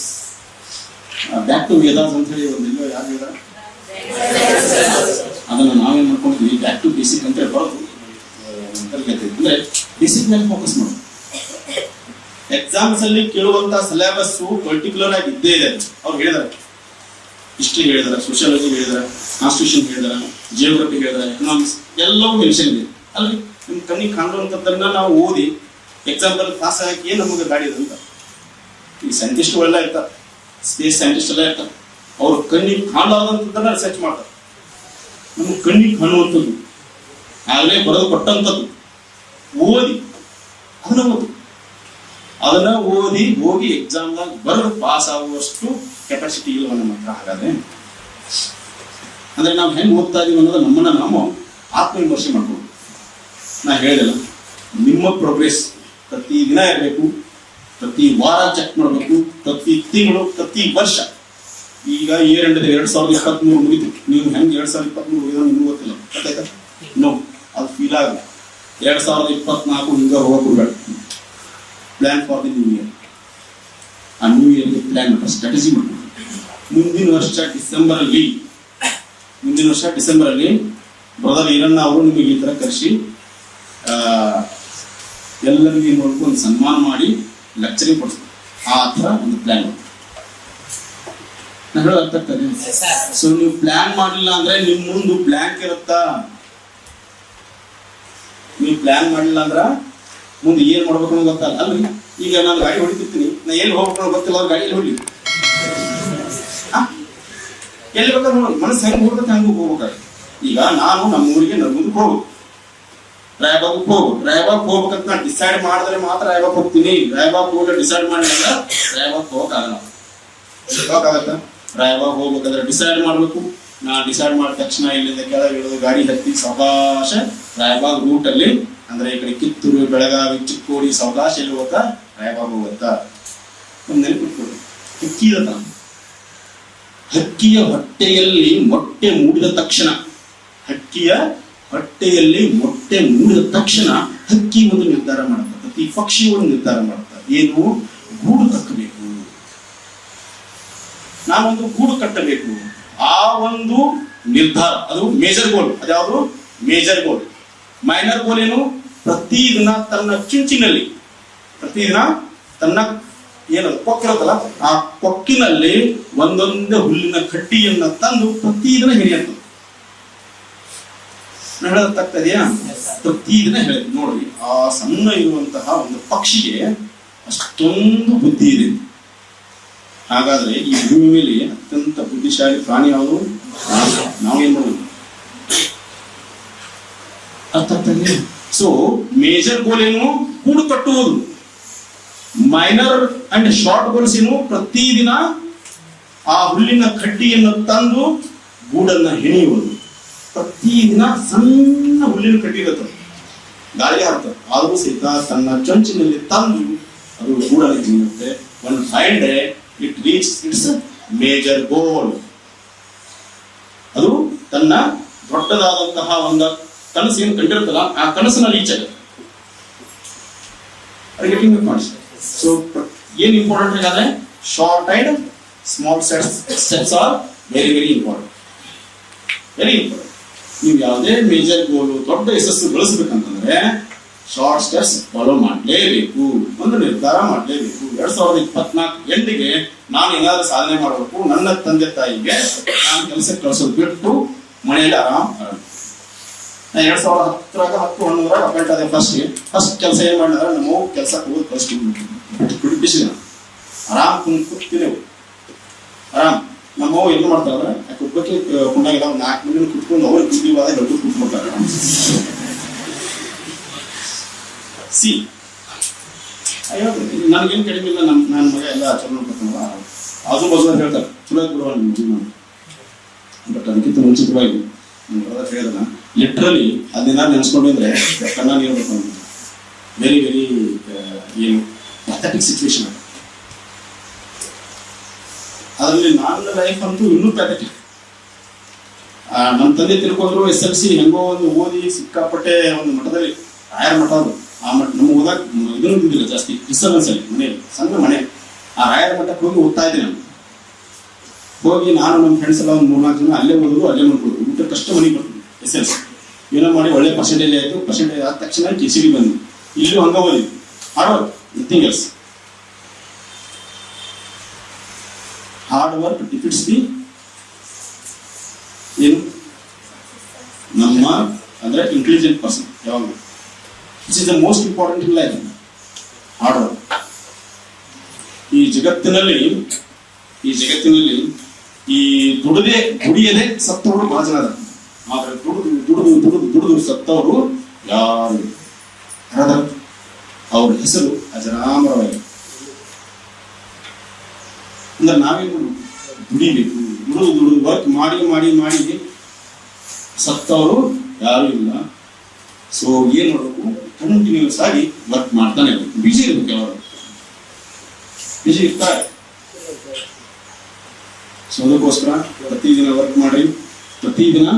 back to Vedas ಅಂತ ಹೇಳಿ ಒಂದು ಯಾರು ಹೇಳಿದಾರೆ? ಅದನ್ನು ನಾವೇನ್ ಮಾಡ್ಕೊಂಡಿದ್ವಿ ಬ್ಯಾಕ್ ಟು ಬೇಸಿಕ್ ಅಂತ ಹೇಳ್ಬಾರ್ದು. ಬರೋದು ಅಂದ್ರೆ ಬೇಸಿಕ್ ಮೇಲೆ ಫೋಕಸ್ ಮಾಡೋದು. ಎಕ್ಸಾಮ್ಸ್ ಅಲ್ಲಿ ಕೇಳುವಂತ ಸಿಲೆಬಸ್ ಪರ್ಟಿಕ್ಯುಲರ್ ಆಗಿ ಇದ್ದೇ ಇದೆ ಅವ್ರು ಹೇಳಿದಾರೆ. ಹಿಸ್ಟ್ರಿ ಹೇಳಿದಾರೆ ಸೋಷಿಯಾಲಜಿ ಹೇಳಿದಾರೆ ಕಾನ್ಸ್ಟಿಟ್ಯೂಷನ್ ಹೇಳಿದಾರೆ ಜಿಯೋಗ್ರಫಿ ಹೇಳಿದಾರೆ ಎಕನಾಮಿಕ್ಸ್ ಎಲ್ಲವೂ ಮೆನ್ಷನ್ ಇದೆ. ಅಲ್ರಿ? ನಿಮ್ ಕಣ್ಣಿಗೆ ಕಾಣುವಂಥದ್ದನ್ನ ನಾವು ಓದಿ ಎಕ್ಸಾಂಪಲ್ ಪಾಸ್ ಹಾಕಿ ನಮಗೆ ಗಾಡಿ ಅಂತ. ಈ ಸೈಂಟಿಸ್ಟ್ ಒಳ್ಳೆ ಇರ್ತಾರೆ. ಸ್ಪೇಸ್ ಸೈಂಟಿಸ್ಟ್ ಎಲ್ಲ ಇರ್ತಾರೆ. ಅವ್ರ ಕಣ್ಣಿಗೆ ಕಾಣಲಾರ್ದಂಥದ್ದನ್ನ ರಿಸರ್ಚ್ ಮಾಡ್ತಾರೆ. ನಮ್ಮ ಕಣ್ಣಿಗೆ ಕಾಣುವಂಥದ್ದು. ಆಗಲೇ ಬರೆದು ಕೊಟ್ಟಂಥದ್ದು. ಓದಿ ಅದನ್ನ ಓದಿ ಅದನ್ನ ಓದಿ ಹೋಗಿ ಎಕ್ಸಾಮ್ದಾಗ ಬರೆದು ಪಾಸ್ ಆಗುವಷ್ಟು ಕೆಪಾಸಿಟಿ ಇಲ್ಲ ನಮ್ಮ ಹತ್ರ ಹಾಗಾದ್ರೆ. ಅಂದ್ರೆ ನಾವು ಹೆಂಗ್ ಓದ್ತಾ ಇದೀವಿ ಅನ್ನೋದು ನಮ್ಮನ್ನ ನಾವು ಆತ್ಮವಿಮರ್ಶೆ ಮಾಡ್ಬೋದು. ನಾ ಹೇಳಿದೆಲ್ಲ ನಿಮ್ಮ ಪ್ರೋಗ್ರೆಸ್ ಪ್ರತಿ ದಿನ ಇರಬೇಕು, ಪ್ರತಿ ವಾರ ಚೆಕ್ ಮಾಡಬೇಕು, ಪ್ರತಿ ತಿಂಗಳು, ಪ್ರತಿ ವರ್ಷ. ಈಗ ಏರೆಂಡ್ ಎರಡ್ ಸಾವಿರದ ಇಪ್ಪತ್ಮೂರು ಮುಗಿತು. ನೀವು ಹೆಂಗೆ ಎರಡ್ ಸಾವಿರದ ಇಪ್ಪತ್ಮೂರು ಮುಗಿದ್ರೆ ನಿಮ್ಗೆ ಗೊತ್ತಿಲ್ಲ. ಗೊತ್ತಾಯ್ತಾ? ನೋ ಅದು ಫೀಲ್ ಆಗ ಎರಡ್ ಸಾವಿರದ ಇಪ್ಪತ್ನಾಲ್ಕು ಹಿಂಗ ಹೋಗಕ್ಕೆ ಬೇಡ plan for the new year ಆ ನ್ಯೂ ಇಯರ್ಗೆ ಪ್ಲಾನ್ ಮಾಡಿ ಸ್ಟ್ರಾಟಜಿ ಮಾಡಿ ಮುಂದಿನ ವರ್ಷ ಡಿಸೆಂಬರ್ ಅಲ್ಲಿ ಮುಂದಿನ ವರ್ಷ ಡಿಸೆಂಬರ್ ಅಲ್ಲಿ ಬ್ರದರ್ ಈರಣ್ಣ ಅವರು ನಿಮಗೆ ಈ ತರ ಕರೆಸಿ ಎಲ್ಲರಿಗೂ ನೋಡ್ಕೊಂಡು ಸನ್ಮಾನ ಮಾಡಿ ಲೆಕ್ಚರಿಂಗ್ ಕೊಡ್ತಾರೆ ಆ ಥರ ಒಂದು ಪ್ಲಾನ್ ಮಾಡಿ ನಾನು ಹೇಳೋದು ಅರ್ಥ ಆಗ್ತದೆ ಸೊ ನೀವು ಪ್ಲಾನ್ ಮಾಡಲಿಲ್ಲ ಅಂದ್ರೆ ನಿಮ್ಮ ಮುಂದೆ ಬ್ಲ್ಯಾಂಕ್ ಇರುತ್ತಾ? ನೀವು ಪ್ಲಾನ್ ಮಾಡಲಿಲ್ಲ ಅಂದ್ರ ಮುಂದೆ ಏನು ಮಾಡ್ಬೇಕು ಅನ್ನೋದು ಗೊತ್ತಲ್ಲ. ಅಲ್ರಿ? ಈಗ ನಾನು ಗಾಡಿ ಹೊಡಿತಿರ್ತೀನಿ. ನಾ ಎಲ್ಲಿ ಹೋಗ್ಬೇಕು ಗೊತ್ತಿಲ್ಲ ಅವ್ರ ಗಾಡಿಯಲ್ಲಿ ಹೊಡಿ? ಎಲ್ಲಿ ಬೇಕಾದ್ರೆ ಮನಸ್ಸು ಹೆಂಗ್ ಹೋಗುತ್ತೆ ಹಂಗ ಹೋಗ್ಬೇಕಾದ್ರೆ ಈಗ ನಾನು ನಮ್ಮ ಊರಿಗೆ ನರ್ಗುಂದಕ್ಕೆ ಹೋಗು. ರಾಯಬಾಗ್ ಹೋಗು. ರಾಯಬಾಗ್ ಹೋಗ್ಬೇಕಂತ ನಾನು ಡಿಸೈಡ್ ಮಾಡಿದ್ರೆ ಮಾತ್ರ ರಾಯಬಾಗ್ ಹೋಗ್ತೀನಿ. ರಾಯಬಾಗ್ ಹೋಗಿ ಡಿಸೈಡ್ ಮಾಡಿದ್ರೆ ರಾಯಬಾಗ್ ಹೋಗಕ್ಕಾಗಲ್ಲ. ಯಾವಾಗತ್ತ ರಾಯಬಾಗ್ ಹೋಗ್ಬೇಕಂದ್ರೆ ಡಿಸೈಡ್ ಮಾಡ್ಬೇಕು. ನಾ ಡಿಸೈಡ್ ಮಾಡಿದ ತಕ್ಷಣ ಇಲ್ಲಿಂದ ಕೆಳಗೆ ಇಳಿದು ಗಾಡಿ ಹತ್ತಿ ಸಾವಕಾಶ ರಾಯಬಾಗ್ ರೂಟ್ ಅಲ್ಲಿ ಅಂದ್ರೆ ಈ ಕಡೆ ಕಿತ್ತೂರು, ಬೆಳಗಾವಿ, ಚಿಕ್ಕೋಡಿ, ಸಾವಕಾಶ ಎಲ್ಲಿ ಹೋಗ್ತಾ ರಾಯಬಾಗ್ ಹೋಗುತ್ತಾ ಒಂದು ನೆನಪಿಟ್ಕೊಡಿ ಹಕ್ಕಿ ಇರತ್ತ ಹಕ್ಕಿಯ ಹೊಟ್ಟೆಯಲ್ಲಿ ಮೊಟ್ಟೆ ಮೂಡಿದ ತಕ್ಷಣ. ಹಕ್ಕಿಯ ಹೊಟ್ಟೆಯಲ್ಲಿ ಮೊಟ್ಟೆ ಮೂಡಿದ ತಕ್ಷಣ ಹಕ್ಕಿ ಒಂದು ನಿರ್ಧಾರ ಮಾಡುತ್ತೆ ಪ್ರತಿ ಪಕ್ಷಿ ಒಂದು ನಿರ್ಧಾರ ಮಾಡುತ್ತೆ ಏನು ಗೂಡು ಕಟ್ಟಬೇಕು ನಾವೊಂದು ಗೂಡು ಕಟ್ಟಬೇಕು. ಆ ಒಂದು ನಿರ್ಧಾರ ಅದು ಮೇಜರ್ ಗೋಲ್ ಅದ್ಯಾವುದು? ಮೇಜರ್ ಗೋಲ್ ಮೈನರ್ ಗೋಲ್ ಏನು? ಪ್ರತಿದಿನ ತನ್ನ ಚುಂಚಿನಲ್ಲಿ ಪ್ರತಿದಿನ ತನ್ನ ಏನು ಕೊಕ್ಕಿರುತ್ತಲ್ಲ ಆ ಕೊಕ್ಕಿನಲ್ಲಿ ಒಂದೊಂದೇ ಹುಲ್ಲಿನ ಕಡ್ಡಿಯನ್ನ ತಂದು ಪ್ರತಿದಿನ ಹಿಡಿಯಂತ ಪ್ರತಿ ತಕ್ಕದೆಯಾ ಪ್ರತಿದಿನ ಹೇಳಿ ನೋಡ್ರಿ ಆ ಸಣ್ಣ ಇರುವಂತಹ ಒಂದು ಪಕ್ಷಿಗೆ ಅಷ್ಟೊಂದು ಬುದ್ಧಿ ಇದೆ. ಹಾಗಾದ್ರೆ ಈ ಭೂಮಿ ಮೇಲೆ ಅತ್ಯಂತ ಬುದ್ಧಿಶಾಲಿ ಪ್ರಾಣಿ ಯಾವುದು? ನಾವು. ಏನ್ ಮಾಡೋದು ಅರ್ಥ ಆಗ್ತದೆ ಸೊ ಮೇಜರ್ ಗೋಲ್ ಏನು? ಕೂಡು ಕಟ್ಟುವುದು. ಮೈನರ್ ಅಂಡ್ ಶಾರ್ಟ್ ಗೋಲ್ಸ್ ಏನು? ಪ್ರತಿದಿನ ಆ ಹುಲ್ಲಿನ ಕಡ್ಡಿಯನ್ನು ತಂದು ಗೂಡನ್ನ ಹೆಣೆಯುವುದು. ಪ್ರತಿದಿನ ಸಣ್ಣ ಹುಲ್ಲಿನ ಕಡ್ಡಿ ಇರುತ್ತೆ. ಗಾಳಿ ಹಾಕ್ತದೆ ಆದರೂ ಸಹಿತ ತನ್ನ ಚೊಂಚಿನಲ್ಲಿ ತಂದು ಅದು ಗೂಡಲ್ಲಿ ತಿನ್ನುತ್ತೆ ಒಂದು fine day it reach it's major goal ಅದು ತನ್ನ ದೊಡ್ಡದಾದಂತಹ ಒಂದು ಕನಸು ಏನು ಕಂಡಿರ್ತಲ್ಲ ಆ ಕನಸನ್ನ ರೀಚ್ ಆಗುತ್ತೆ ಸೊ ಏನ್ ಇಂಪಾರ್ಟೆಂಟ್ ಹಾಗಾದ್ರೆ short and small steps steps are very very important very important ನೀವು ಯಾವುದೇ ಮೇಜರ್ ಗೋಲು ದೊಡ್ಡ ಯಶಸ್ಸು ಗಳಿಸ್ಬೇಕಂತಂದ್ರೆ ಶಾರ್ಟ್ ಸ್ಟೆಪ್ಸ್ ಫಾಲೋ ಮಾಡಲೇಬೇಕು. ಒಂದು ನಿರ್ಧಾರ ಮಾಡಲೇಬೇಕು. ಎರಡ್ ಸಾವಿರದ ಇಪ್ಪತ್ನಾಲ್ಕು ಎಂಟಿಗೆ ನಾನು ಏನಾದ್ರೂ ಸಾಧನೆ ಮಾಡಬೇಕು. ನನ್ನ ತಂದೆ ತಾಯಿಗೆ ನಾನು ಕೆಲಸಕ್ಕೆ ಕಳಿಸೋದು ಬಿಟ್ಟು ಮನೆಯಲ್ಲಿ ಆರಾಮ್ ನಾನು ಎರಡ್ ಸಾವಿರದ ಹತ್ತರಾಗ ಹತ್ತು ಹನ್ನೊಂದರಾಗ ಅಪಾಯಿಂಟ್ ಆದ ಫಸ್ಟ್ ಫಸ್ಟ್ ಕೆಲಸ ಏನ್ ಮಾಡಿದ್ರೆ ನಮ್ಮ ಕೆಲಸಕ್ಕೆ ಹೋಗಿ ಫಸ್ಟ್ ಬಿಸಿ ಆರಾಮ್ ಕೂತ್ತೀನಿ ಆರಾಮ್. ನಮ್ಮ ಏನು ಮಾಡ್ತಾರೆ ಯಾಕೆ ಒಬ್ಬಕ್ಕೆ ಕುಂಡಾಗಿಲ್ಲ ಒಂದು ನಾಲ್ಕು ಮಂದಿ ಕುತ್ಕೊಂಡು ಅವ್ರಿಗೆ ಕುಂದಿವಾದ ಹೇಳ್ಕೊಂಡು ಸಿ. ಅಯ್ಯೋ, ನನಗೇನು ಕಡಿಮೆ ಇಲ್ಲ ನಮ್ಮ ನನ್ನ ಮಗ ಎಲ್ಲ ಚಲೋ ಆಜು ಬಾಜು ಅಂತ ಹೇಳ್ತಾರೆ ಚಲೋ ಬಿಡುವ ನಿಮ್ಮ ಜೀವನ ಬಟ್ ಅದಕ್ಕಿಂತ ಮುಂಚಿತವಾಗಿ ನಮ್ಮ ಬ್ರದರ್ ಹೇಳಿದ ಲಿಟ್ರಲಿ ಅದನ್ನ ನೆನೆಸ್ಕೊಂಡಿದ್ರೆ ಕಣ್ಣ ನೀರು ಬರ್ತಾನೆ ವೆರಿ ವೆರಿ ಏನು ಪ್ಯಾಥಟಿಕ್ ಸಿಚುವೇಶನ್ ಅದರಲ್ಲಿ ನನ್ನ ಲೈಫ್ ಅಂತೂ ಇನ್ನೂ ಪ್ಯಾಥಟಿಕ್ ನಮ್ಮ ತಂದೆ ತಿಳ್ಕೊಂಡ್ರು ಎಸ್ ಎಲ್ ಸಿ, ಹೆಂಗೋ ಒಂದು ಓದಿ ಸಿಕ್ಕಾಪಟ್ಟೆ ಒಂದು ಮಠದಲ್ಲಿ ಆಯರ್ ಮಠ ಅದು. ಆ ಮಠ ನಮ್ಗೆ ಓದಾಕ ಇದನ್ನು ಇದ್ದಿಲ್ಲ ಜಾಸ್ತಿ. ಡಿಸ್ಟರ್ಬೆನ್ಸ್ ಅಲ್ಲಿ ಮನೆಯಲ್ಲಿ ಸಣ್ಣ ಮನೆ. ಆ ರಾಯರ ಮಠಕ್ಕೆ ಹೋಗಿ ಓದ್ತಾ ಇದ್ದೆ ನಾನು. ಹೋಗಿ ನಾನು ನಮ್ಮ ಫ್ರೆಂಡ್ಸ್ ಎಲ್ಲ ಒಂದು ಮೂರ್ನಾಲ್ಕು ಜನ ಅಲ್ಲೇ ಓದೋದು, ಅಲ್ಲೇ ಮಾಡ್ಕೊಡೋದು ಊಟ ಕಷ್ಟ ಮನೆಗೆ ಬರ್ತೀವಿ ಎಸ್ ಎಲ್ ಏನೋ ಮಾಡಿ ಒಳ್ಳೆ ಪರ್ಸೆಂಟೇಜ್ ಆಯಿತು. ಪರ್ಸೆಂಟೇಜ್ ಆದ ತಕ್ಷಣ ಕೆ ಸಿ ಬಿ ಬಂದ್ವಿ. ಇಲ್ಲೂ ಹಂಗ ಓದಿದ್ವಿ. Hard nothing else hard work defeats the ಏನು? ನಮ್ಮ, ಅಂದ್ರೆ ಇಂಟೆಲಿಜೆಂಟ್ ಪರ್ಸನ್ ಯಾವಾಗ it's is the most important life order ಈ ಜಗತ್ತಿನಲ್ಲಿ ಈ ಜಗತ್ತಿನಲ್ಲಿ ಈ ದುಡದೆ, ದುಡಿಯದೆ ಸತ್ತವರು ಬಹಳ ಜನ. ಆದ್ರೆ ದುಡಿದು ದುಡಿದು ದುಡಿದು ದುಡಿದು ಸತ್ತವರು ಯಾರು? ಅವ್ರ ಹೆಸರು ಅಜರಾಮರವಾಗಿ. ಅಂದ್ರೆ ನಾವೇನು ದುಡಿಬೇಕು? ದುಡಿದು ದುಡಿದು ವರ್ಕ್ ಮಾಡಿ ಮಾಡಿ ಮಾಡಿ ಸತ್ತವರು ಯಾರು ಇಲ್ಲ. ಸೊ ಏನ್ ಮಾಡಬೇಕು? ಕಂಟಿನ್ಯೂಸ್ ಆಗಿ ವರ್ಕ್ ಮಾಡ್ತಾನೆ ಇರ್ಬೇಕು. ಬಿಜಿ ಇರ್ಬೇಕು ಯಾವಾಗ ಬಿಜಿ ಇರ್ತಾರೆ. ಸೊ ಅದಕ್ಕೋಸ್ಕರ ಪ್ರತಿದಿನ ವರ್ಕ್ ಮಾಡಿ ಪ್ರತಿದಿನ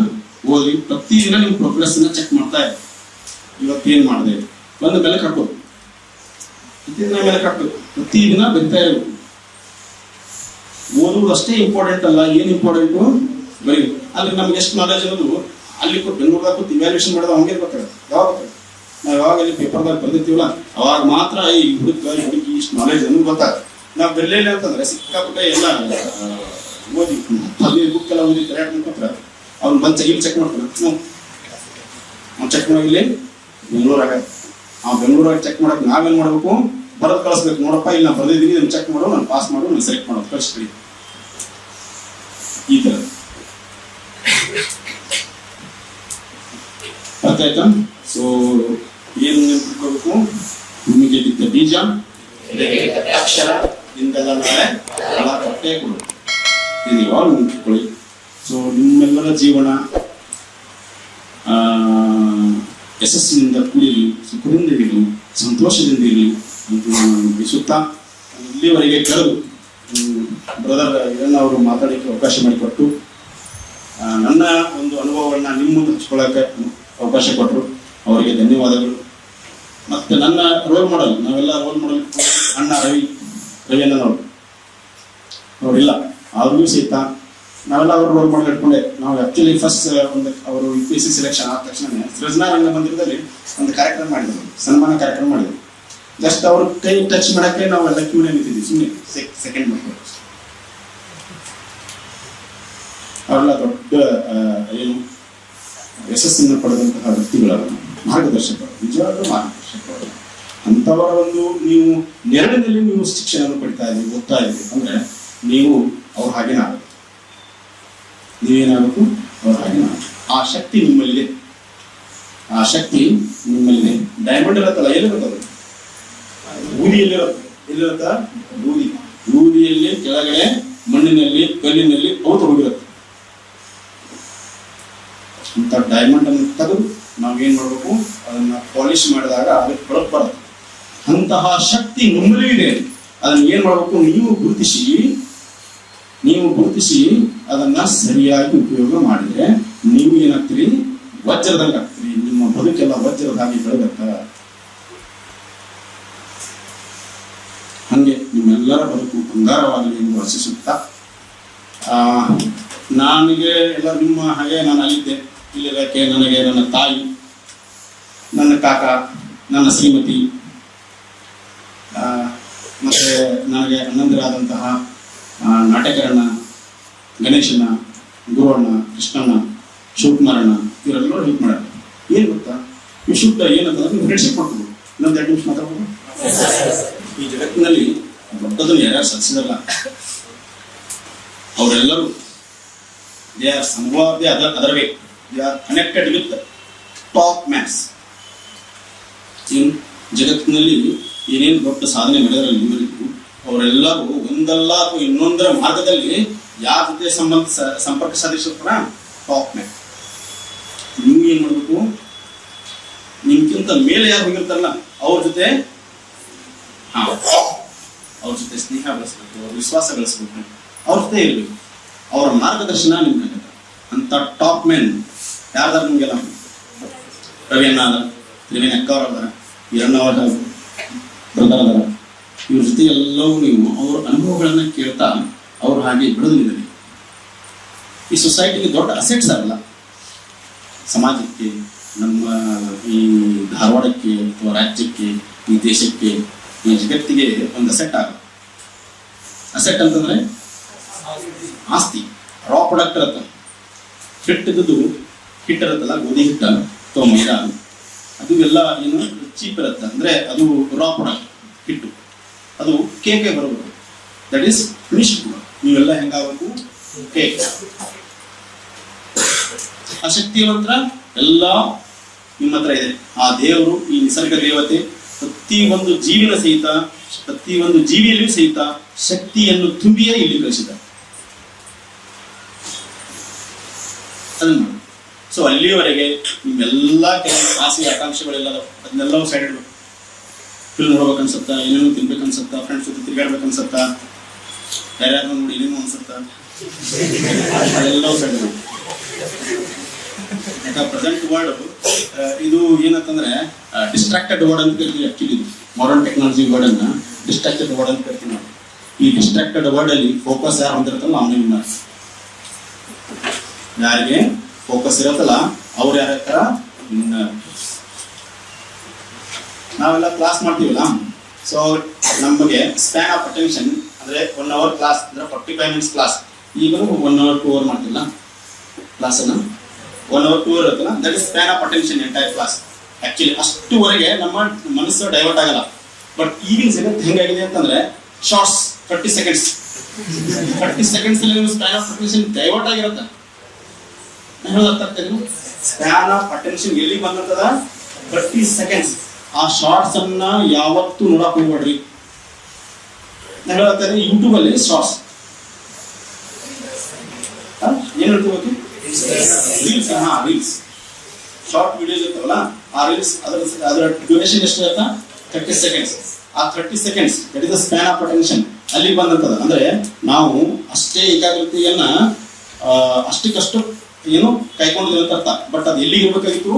ಓದಿ ಪ್ರತಿದಿನ ನಿಮ್ಮ ಪ್ರೋಗ್ರೆಸ್ನ ಚೆಕ್ ಮಾಡ್ತಾ ಇವತ್ತು ಇವತ್ತೇನ್ ಮಾಡಿದೆ? ಬಂದ ಮೇಲೆ ಕಟ್ಟೋದು ಪ್ರತಿದಿನ ಮೇಲೆ ಪ್ರತಿ ಪ್ರತಿದಿನ ಬರಿತಾ ಇರಬೇಕು. ಓದುವುದು ಅಷ್ಟೇ ಇಂಪಾರ್ಟೆಂಟ್ ಅಲ್ಲ, ಏನ್ ಇಂಪಾರ್ಟೆಂಟು ಬರೀ ಅಲ್ಲಿ ನಮ್ಗೆ ಎಷ್ಟು ನಾಲೆಜ್ ಅನ್ನೋದು ಅಲ್ಲಿ ಕೂತು ಇವ್ಯಾಲ್ಯೂಷನ್ ಮಾಡೋದು ಹಂಗೆ ಗೊತ್ತಾಗುತ್ತೆ ಯಾವಾಗ ಬೇಕಾಗುತ್ತೆ? ನಾವು ಯಾವಾಗ ಅಲ್ಲಿ ಪೇಪರ್ದಾಗ ಬಂದಿರ್ತೀವಲ್ಲ, ಅವಾಗ ಮಾತ್ರ ಈ ಹುಡುಗ, ಹುಡುಗಿ ಇಷ್ಟು ನಾಲೆಜ್ ಅನ್ನೋದು ಗೊತ್ತಾಗ ನಾವು ಬೆಲ್ಲೆಲ್ಲ ಅಂತಂದ್ರೆ ಸಿಕ್ಕಾಪಟ್ಟೆ ಎಲ್ಲ ಓದಿ, ಅಲ್ಲಿ ಬುಕ್ ಎಲ್ಲ ಓದಿ ಕರೆಕ್ಟ್ ಮಾಡ್ಕೊಂಡ್ರೆ ಅವ್ನು ಬಂದು ಇಲ್ಲಿ ಚೆಕ್ ಮಾಡ್ತಾನೆ. ಹ್ಞೂ ಅವ್ನು ಚೆಕ್ ಮಾಡಿ ಇಲ್ಲಿ ಬೆಂಗಳೂರಾಗ. ಆ ಬೆಂಗಳೂರಾಗ ಚೆಕ್ ಮಾಡಕ್ಕೆ ನಾವೇನ್ ಮಾಡ್ಬೇಕು? ಬರೋದು ಕಳಿಸ್ಬೇಕು. ನೋಡಪ್ಪ, ಇಲ್ಲಿ ನಾನು ಬರ್ದಿದ್ದೀನಿ, ಇದನ್ನ ಚೆಕ್ ಮಾಡು, ನಾನು ಪಾಸ್ ಮಾಡು, ನಾನು ಸೆಲೆಕ್ಟ್ ಮಾಡೋದು ಕಳಿಸ್ಬಿಡಿ ಈ ತರ ಅರ್ಥ ಆಯ್ತಾ? ಸೊ ಏನು ನೆನ್ಪಿಟ್ಕೋಬೇಕು ಭೂಮಿಗೆ ಬಿದ್ದ ಬೀಜ, ಅಕ್ಷರ ಕೊಟ್ಟೇ ನೆನ್ಪಿಟ್ಕೊಳ್ಳಿ ಸೊ ನಿಮ್ಮೆಲ್ಲರ ಜೀವನ ಯಶಸ್ಸಿನಿಂದ ಕೂಡಿರಲಿ ಸುಖದಿಂದ ಇರಲಿ ಸಂತೋಷದಿಂದ ಇರಲಿ ಅಂತ ನಾನು ಬಯಸುತ್ತಾ ಇಲ್ಲಿವರೆಗೆ ಕೆಲವು ಬ್ರದರ್ ಇದನ್ನು ಅವರು ಮಾತಾಡಲಿಕ್ಕೆ ಅವಕಾಶ ಮಾಡಿಕೊಟ್ಟು ನನ್ನ ಒಂದು ಅನುಭವಗಳನ್ನ ನಿಮ್ಮ ಮುಂದೆ ಅವಕಾಶ ಕೊಟ್ಟರು ಅವರಿಗೆ ಧನ್ಯವಾದಗಳು. ಮತ್ತೆ ನನ್ನ ರೋಲ್ ಮಾಡಲ್ ನಾವೆಲ್ಲ ರೋಲ್ ಮಾಡಲ್ ಅಣ್ಣ ರವಿ ರವಿ ಅಣ್ಣನವರು ಅವರಿಲ್ಲ ಅವ್ರಿಗೂ ಸಹಿತ ನಾವೆಲ್ಲ ಅವರು ರೋಲ್ ಮಾಡಲ್ ಇಟ್ಕೊಂಡೆ. ನಾವು ಆಕ್ಚುಲಿ ಫಸ್ಟ್ ಒಂದು ಅವರು U P S C selection ಆದ ತಕ್ಷಣ ಸೃಜನಾ ರಂಗ ಮಂದಿರದಲ್ಲಿ ಒಂದು ಕಾರ್ಯಕ್ರಮ ಮಾಡಿದ್ರು, ಸನ್ಮಾನ ಕಾರ್ಯಕ್ರಮ ಮಾಡಿದ್ರು. ಜಸ್ಟ್ ಅವ್ರ ಕೈ ಟಚ್ ಮಾಡಕ್ಕೆ ನಾವು ಎಲ್ಲ ಕ್ಯೂನೇ ನಿಂತಿದ್ವಿ ಸುಮ್ಮನೆ ಸೆಕೆಂಡ್ ಮಕ್ಕಳು ಅವರೆಲ್ಲ ದೊಡ್ಡ ಏನು ಯಶಸ್ಸನ್ನು ಪಡೆದಂತಹ ವ್ಯಕ್ತಿಗಳವರು. ಮಾರ್ಗದರ್ಶಕರು ನಿಜವಾದ ಮಾರ್ಗದರ್ಶಕರು. ಅಂಥವರ ಒಂದು ನೀವು ನೆರಳಿನಲ್ಲಿ ನೀವು ಶಿಕ್ಷಣವನ್ನು ಪಡಿತಾ ಇದ್ದೀವಿ ಓದ್ತಾ ಇದ್ದೀವಿ ಅಂದ್ರೆ ನೀವು ಅವ್ರ ಹಾಗೇನ ಆಗಬೇಕು ನೀವೇನಾಗಬೇಕು? ಅವ್ರ ಹಾಗೆ ಆ ಶಕ್ತಿ ನಿಮ್ಮಲ್ಲಿದೆ. ಆ ಶಕ್ತಿ ನಿಮ್ಮಲ್ಲಿದೆ. ಡೈಮಂಡ್ ಇರತ್ತಲ್ಲ ಎಲ್ಲಿರುತ್ತೆ ಅದು ಬೂದಿಯಲ್ಲಿರುತ್ತೆ ಎಲ್ಲಿರುತ್ತ ಬೂದಿ. ಬೂದಿಯಲ್ಲಿ, ಕೆಳಗಡೆ, ಮಣ್ಣಿನಲ್ಲಿ, ಕಲ್ಲಿನಲ್ಲಿ, ಅವತ್ತು ಹೋಗಿರುತ್ತೆ. ಅಂತ ಡೈಮಂಡ್ ಅನ್ನು ತೆಗೆದು ನಾವೇನ್ ಮಾಡಬೇಕು ಅದನ್ನ ಪಾಲಿಶ್ ಮಾಡಿದಾಗ ಅದಕ್ಕೆ ಹೊಳಪ್ ಬರುತ್ತೆ. ಅಂತಹ ಶಕ್ತಿ ನಿಮ್ಮಲ್ಲೂ ಇದೆ. ಅದನ್ನ ಏನ್ ಮಾಡಬೇಕು ನೀವು ಗುರುತಿಸಿ. ನೀವು ಗುರುತಿಸಿ ಅದನ್ನ ಸರಿಯಾಗಿ ಉಪಯೋಗ ಮಾಡಿದ್ರೆ ನೀವು ಏನಾಗ್ತೀರಿ? ವಜ್ರದಂಗೆ ಆಗ್ತೀರಿ. ನಿಮ್ಮ ಬದುಕೆಲ್ಲ ವಜ್ರದಾಗಿ ಬೆಳಗತ್ತ ಹಂಗೆ ನಿಮ್ಮೆಲ್ಲರ ಬದುಕು ಬಂಗಾರವಾಗಲಿ ಎಂದು ಆ, ನನಗೆ ಎಲ್ಲ ನಿಮ್ಮ ಹಾಗೆ ನಾನು ಅಲ್ಲಿದ್ದೆ. ಇಲ್ಲಿರೋಕ್ಕೆ ನನಗೆ ನನ್ನ ತಾಯಿ, ನನ್ನ ಕಾಕ, ನನ್ನ ಶ್ರೀಮತಿ ಮತ್ತೆ ನನಗೆ ಅಣ್ಣಂದಿರಾದಂತಹ ನಾಟಕರಣ್ಣ ಗಣೇಶನ ಗುರುವಣ್ಣ ಕೃಷ್ಣಣ್ಣ ಶಿವಕುಮಾರಣ್ಣ ಇವರೆಲ್ಲರೂ ಹೆಲ್ಪ್ ಮಾಡ್ಯಾರ ಏನು ಗೊತ್ತಾ? ಈ ಶುದ್ಧ ಏನಂತಂದ್ರೆ ನೀವು ಫ್ರೆಂಡ್ಶಿಪ್ ಮಾಡ್ಬೋದು ಇನ್ನೊಂದು ಎರಡು ನಿಮಿಷ ಮಾತಾಡ್ಬೋದು ಈ ಜಗತ್ತಿನಲ್ಲಿ ದೊಡ್ಡದನ್ನು ಯಾರ್ಯಾರು ಸಲ್ಲಿಸಿದಲ್ಲ ಅವರೆಲ್ಲರೂ ದೇ ಆರ್ ಸಂಭವ connected with top max in ಜಗತ್ತಿನಲ್ಲಿ ಏನೇನು ದೊಡ್ಡ ಸಾಧನೆ ಮಾಡಿದಾರಲ್ಲ ಇವರಿಗೂ ಅವರೆಲ್ಲರೂ ಒಂದಲ್ಲ ಅಥವಾ ಇನ್ನೊಂದರ ಮಾರ್ಗದಲ್ಲಿ ಯಾರ ಜೊತೆ ಸಂಬಂಧ ಸಂಪರ್ಕ ಸಾಧಿಸಿರ್ತಾರ ಟಾಪ್ ಮ್ಯಾನ್ ನೀವು ಏನ್ ಮಾಡಬೇಕು? ನಿಮ್ಗಿಂತ ಮೇಲೆ ಯಾರು ಹೋಗಿರ್ತಾರಲ್ಲ, ಅವ್ರ ಜೊತೆ ಹಾ, ಅವ್ರ ಜೊತೆ ಸ್ನೇಹ ಬೆಳೆಸ್ಬೇಕು, ಅವ್ರ ವಿಶ್ವಾಸ ಬೆಳೆಸ್ಬೇಕು. ಅವ್ರ ಜೊತೆ ಇರ್ಬೇಕು. ಅವರ ಮಾರ್ಗದರ್ಶನ ನಿಮ್ಗೆ ಅಂತ ಟಾಪ್ ಮೆನ್ ಯಾರ್ದಾರ ನಿಮ್ಗೆಲ್ಲ ರವಿ ಅಣ್ಣ ಅದ ತ್ರಿವೇಣಿ ಅಕ್ಕ ಅವ್ರ ಅದಾರ ಈರಣ್ಣ ಅವ್ರ ಇವ್ರ ಜೊತೆ ಎಲ್ಲವೂ ನೀವು ಅವ್ರ ಅನುಭವಗಳನ್ನ ಕೇಳ್ತಾ ಅವ್ರ ಹಾಗೆ ಬೆಳೆದಿದ್ದೀರಿ ಈ ಸೊಸೈಟಿಗೆ ದೊಡ್ಡ ಅಸೆಟ್ಸ್ ಆಗಲ್ಲ ಸಮಾಜಕ್ಕೆ, ನಮ್ಮ ಈ ಧಾರವಾಡಕ್ಕೆ ಅಥವಾ ರಾಜ್ಯಕ್ಕೆ, ಈ ದೇಶಕ್ಕೆ, ಈ ಜಗತ್ತಿಗೆ ಒಂದು ಅಸೆಟ್ ಆಗ ಅಸೆಟ್ ಅಂತಂದ್ರೆ ಆಸ್ತಿ. ರಾ ಪ್ರಾಡಕ್ಟ್ ಇರುತ್ತೆ. ಹಿಟ್ಟಿದ್ದು ಹಿಟ್ಟು ಇರುತ್ತಲ್ಲ ಗೋಧಿ ಹಿಟ್ಟ ಅಥವಾ ಮೈದಾ ಅದು ಎಲ್ಲ ಏನು ಚೀಪ್ ಇರುತ್ತೆ ಅಂದ್ರೆ ಅದು ರಾ ಪ್ರಾಡಕ್ಟ್ ಹಿಟ್ಟು. ಅದು ಕೇಕೆ ಬರಬೇಕು ದಟ್ ಈಸ್ ಫಿನಿಶ್ ನೀವೆಲ್ಲ ಹೆಂಗಾಗಬೇಕು? ಕೇಕ್ ಆ ಮಾತ್ರ ಎಲ್ಲ ನಿಮ್ಮ ಹತ್ರ ಇದೆ. ಆ ದೇವರು, ಈ ನಿಸರ್ಗ ದೇವತೆ ಪ್ರತಿ ಒಂದು ಜೀವಿನ ಸಹಿತ ಪ್ರತಿ ಒಂದು ಜೀವಿಯಲ್ಲಿಯೂ ಸಹಿತ ಶಕ್ತಿಯನ್ನು ತುಂಬಿಯೇ ಇಲ್ಲಿ ಕಳಿಸಿದ ಅದನ್ನ ಸೊ ಅಲ್ಲಿಯವರೆಗೆ ನಿಮ್ಮೆಲ್ಲ ಕೆಲವು ಆಸೆ ಆಕಾಂಕ್ಷೆಗಳೆಲ್ಲ ಅದನ್ನೆಲ್ಲವೂ ಸೈಡ್ ಇಡಬೇಕು ಫಿಲ್ಮ್ ನೋಡ್ಬೇಕು ಏನೇನು ತಿನ್ಬೇಕನ್ಸತ್ತ ತಿನ್ಬೇಕು ಅನ್ಸತ್ತ ಫ್ರೆಂಡ್ಸ್ ಜೊತೆ ತಿರ್ಗಾಡ್ಬೇಕು ಅನ್ಸುತ್ತಾ ಯಾರ್ಯಾರು ನೋಡಿ ಏನೇನು ಅನ್ಸತ್ತ. ಅದೆಲ್ಲವೂ ಸೈಡ್ ಪ್ರೆಸೆಂಟ್ ವರ್ಡ್ ಇದು ಏನಂತಂದ್ರೆ ಡಿಸ್ಟ್ರಾಕ್ಟೆಡ್ ವರ್ಡ್ ಅಂತ ಕರಿತೀವಿ ಆಕ್ಚುಲಿ ಮಾಡರ್ನ್ ಟೆಕ್ನಾಲಜಿ ವರ್ಡ್ ಅನ್ನ ಡಿಸ್ಟ್ರಾಕ್ಟೆಡ್ ವರ್ಡ್ ಅಂತ ಕರಿತೀವಿ ನಾವು. ಈ ಡಿಸ್ಟ್ರಾಕ್ಟೆಡ್ ವರ್ಡ್ ಅಲ್ಲಿ ಫೋಕಸ್ ಯಾರು ಹೊಂದಿರ್ತಲ್ಲ ವಿನ್ನರ್ ಯಾರಿಗೆ? ಫೋಕಸ್ ಇರತ್ತಲ್ಲ, ಅವ್ರು ಯಾರ ಹತ್ರ ನಾವೆಲ್ಲ ಕ್ಲಾಸ್ ಮಾಡ್ತೀವಲ್ಲ? ಸೊ ನಮಗೆ ಸ್ಪ್ಯಾನ್ ಆಫ್ ಅಟೆನ್ಷನ್ ಅಂದ್ರೆ ಒನ್ ಅವರ್ ಕ್ಲಾಸ್ ಅಂದ್ರೆ ಫಾರ್ಟಿ ಫೈವ್ ಮಿನಿಟ್ಸ್ ಕ್ಲಾಸ್ ಈಗಲೂ ಒನ್ ಅವರ್ ಟೂ ಅವರ್ ಮಾಡ್ತಿಲ್ಲ ಕ್ಲಾಸ್ ಅನ್ನ. ಒನ್ ಅವರ್ ಟೂ ಅವರ್ ಇರುತ್ತಲ್ಲ that is span of attention entire class actually ಅಷ್ಟುವರೆಗೆ ನಮ್ಮ ಮನಸ್ಸು ಡೈವರ್ಟ್ ಆಗಲ್ಲ. ಬಟ್ ಈಗಿನ ಜಗತ್ತು ಹೆಂಗಾಗಿದೆ ಅಂತಂದ್ರೆ shorts thirty seconds thirty seconds ಅಲ್ಲಿ ಸ್ಪ್ಯಾನ್ ಆಫ್ ಅಟೆನ್ಷನ್ ಡೈವರ್ಟ್ ಆಗಿರುತ್ತೆ. ಆಗ್ತದೆ ಸ್ಪ್ಯಾನ್ ಆಫ್ ಅಟೆನ್ಷನ್ ಎಲ್ಲಿ ಬಂದಿರ್ತದ ತರ್ಟಿ ಸೆಕೆಂಡ್ಸ್ ಆ ಶಾರ್ಟ್ಸ್ ಅನ್ನ ಯಾವತ್ತೂ ನೋಡಕ್ ಹೋಗ್ಬೇಡ್ರಿ. ನಾನು ಹೇಳ್ತಾರೆ ಯೂಟ್ಯೂಬ್ ಅಲ್ಲಿ ಶಾರ್ಟ್ಸ್? ಏನ್ ಹೇಳ್ತೀವಿ ರೀಲ್ಸ್ ಹಾ ರೀಲ್ಸ್ ಶಾರ್ಟ್ ವಿಡಿಯೋಸ್ ಇರ್ತಾವಲ್ಲ, ಆ ರೀಲ್ಸ್ ಅದರ ಅದರ ಡ್ಯೂರೇಷನ್ ಎಷ್ಟು ಇರುತ್ತಾ? ಥರ್ಟಿ ಸೆಕೆಂಡ್ಸ್ ಆ thirty seconds that is the span of attention ಅಲ್ಲಿ ಬಂದಂತದ. ಅಂದ್ರೆ ನಾವು ಅಷ್ಟೇ ಏಕಾಗ್ರತೆಯನ್ನ ಅಷ್ಟಕ್ಕಷ್ಟು ಏನು ಕೈಕೊಂಡಿದ್ದೀವಿ ಅಂತ ಅರ್ಥ ಬಟ್ ಅದು ಎಲ್ಲಿಗೆ ಇರ್ಬೇಕಾಗಿತ್ತು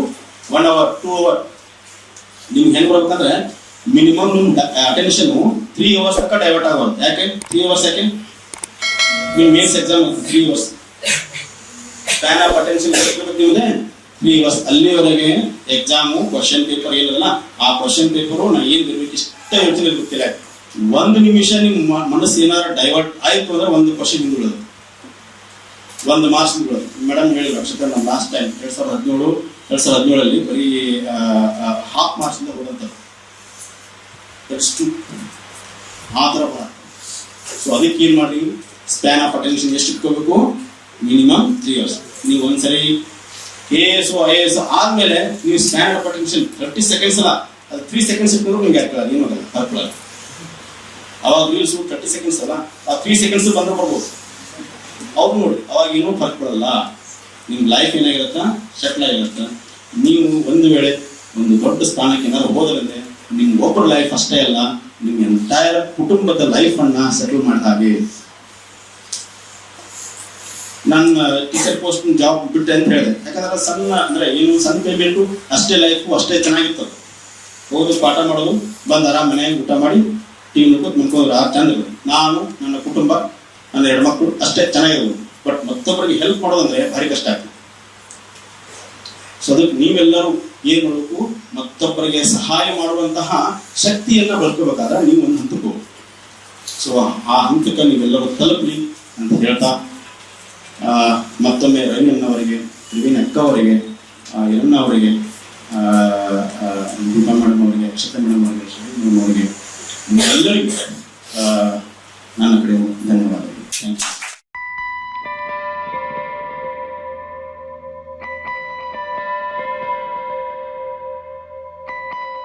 ಒನ್ ಅವರ್ ಟೂ ಅವರ್ ನಿಮ್ಗೆ ಹೆಂಗ್ ಬರ್ಬೇಕಂದ್ರೆ ಮಿನಿಮಮ್ ನಿಮ್ ಅಟೆನ್ಷನ್ ತ್ರೀ ಅವರ್ಸ್ ತನಕ ಡೈವರ್ಟ್ ಆಗಬಾರ್ದು ಯಾಕೆ? ತ್ರೀ ಅವರ್ಸ್ ಯಾಕೆ? ನಿಮ್ mains exam three hours span of attention Nimde three hours ಅಲ್ಲಿವರೆಗೆ ಎಕ್ಸಾಮು ಕ್ವಶನ್ ಪೇಪರ್ ಏನಿರಲ್ಲ, ಆ ಕ್ವಶನ್ ಪೇಪರು ನಾ ಏನ್ ಬರ್ಬೇಕು, ಇಷ್ಟ ಯೋಚನೆ ಗೊತ್ತಿಲ್ಲ. ಒಂದು ನಿಮಿಷ ನಿಮ್ ಮನಸ್ಸು ಏನಾದ್ರು ಡೈವರ್ಟ್ ಆಯ್ತು ಅಂದ್ರೆ ಒಂದು ಕ್ವಶನ್ ಹಿಂದುಳಿದು ಒಂದು ಮಾರ್ಚ್ಗಳು ಮೇಡಮ್ ಹೇಳಿದ್ರು ಅಕ್ಷತೆ ನಮ್ಮ ಲಾಸ್ಟ್ ಟೈಮ್ ಎರಡ್ ಸಾವಿರದ ಹದಿನೇಳು, ಎರಡ್ ಸಾವಿರದ ಹದಿನೇಳಲ್ಲಿ ಬರೀ ಹಾಫ್ ಮಾರ್ಕ್ಸ್ ಇಂದ ಎಷ್ಟು ಆ ಥರ ಸೊ ಅದಕ್ಕೆ ಏನು ಮಾಡಿ ಸ್ಪ್ಯಾನ್ ಆಫ್ ಅಟೆನ್ಷನ್ ಎಷ್ಟು ಇಟ್ಕೋಬೇಕು? ಮಿನಿಮಮ್ ತ್ರೀ ಅವರ್ಸ್ ನೀವು ಒಂದ್ಸರಿ ಎ ಎಸ್ ಐ ಎಸ್ ಆದ್ಮೇಲೆ ನೀವು span of attention thirty seconds ಅಲ್ಲ, ಅದು ತ್ರೀ ಸೆಕೆಂಡ್ಸ್ ಇಟ್ಕೊಂಡು ನಿಮ್ಗೆ ಆಗ್ತದೆ ಏನು ಆಗಲ್ಲ ಅವಾಗ ರೀಲ್ಸು ಥರ್ಟಿ ಸೆಕೆಂಡ್ಸ್ ಅಲ್ಲ, ಆ ತ್ರೀ ಸೆಕೆಂಡ್ಸ್ ಬಂದ್ರೆ ಬರ್ಬೋದು. ಅವ್ರು ನೋಡಿ, ಅವಾಗ ಏನೂ ಫರ್ಕ್ ಬರಲ್ಲ. ನಿಮ್ಮ ಲೈಫ್ ಏನಾಗಿರುತ್ತಾ ಸೆಟ್ಲ್ ಆಗಿರುತ್ತೆ? ನೀವು ಒಂದು ವೇಳೆ ಒಂದು ದೊಡ್ಡ ಸ್ಥಾನಕ್ಕೆ ಏನಾದ್ರು ಹೋದ್ರೆ ನಿಮ್ಮ ಒಬ್ಬರ ಲೈಫ್ ಅಷ್ಟೇ ಅಲ್ಲ ನಿಮ್ಮ ಎಂಟೈರ್ ಕುಟುಂಬದ ಲೈಫನ್ನು ಸೆಟಲ್ ಮಾಡಿದ ಹಾಗೆ. ನನ್ನ ಟೀಚರ್ ಪೋಸ್ಟ್ ಜಾಬ್ ಬಿಟ್ಟೆ ಅಂತ ಹೇಳಿದೆ. ಯಾಕಂದ್ರೆ ಸಣ್ಣ, ಅಂದ್ರೆ ಏನು ಸಣ್ಣ ಪೇಮೆಂಟು ಅಷ್ಟೇ ಲೈಫು ಅಷ್ಟೇ ಚೆನ್ನಾಗಿತ್ತು. ಹೋಗಿ ಪಾಠ ಮಾಡೋದು, ಬಂದು ಆರಾಮ್ ಊಟ ಮಾಡಿ ಟಿವಿ ನೋಡ್ಕೊಂಡು ಮನ್ಕೊಂಡು ಆ ಚಂದ ನಾನು, ನನ್ನ ಕುಟುಂಬ ನನ್ನ ಹೆಣ್ಮಕ್ಳು ಅಷ್ಟೇ ಚೆನ್ನಾಗಿರೋದು. ಬಟ್ ಮತ್ತೊಬ್ಬರಿಗೆ ಹೆಲ್ಪ್ ಮಾಡೋದಂದ್ರೆ ಭಾರಿ ಕಷ್ಟ ಆಗ್ತದೆ. ಸೊ ಅದಕ್ಕೆ ನೀವೆಲ್ಲರೂ ಏನ್ ಮಾಡಬೇಕು? ಮತ್ತೊಬ್ಬರಿಗೆ ಸಹಾಯ ಮಾಡುವಂತಹ ಶಕ್ತಿಯನ್ನ ಬಳಸ್ಕೋಬೇಕಾದ್ರೆ ನೀವು ಒಂದು ಹಂತಕ್ಕೆ ಸೊ ಆ ಹಂತಕ್ಕೆ ನೀವೆಲ್ಲರೂ ತಲುಪಲಿ ಅಂತ ಹೇಳ್ತಾ ಆ, ಮತ್ತೊಮ್ಮೆ ರವಿಯಣ್ಣವರಿಗೆ ರವೀನ್ ಅಕ್ಕ ಅವರಿಗೆ ಎಲ್ಲ ಅವರಿಗೆ ಆ, ಮೇಡಮ್ ಅವರಿಗೆ ಅಕ್ಷತ ಮೇಡಮ್ ಅವರಿಗೆ ಶ್ರೀ ಮೇಡಮ್ ಅವರಿಗೆ ಆ, ನನ್ನ ಕಡೆ ಧನ್ಯವಾದಗಳು. Thank you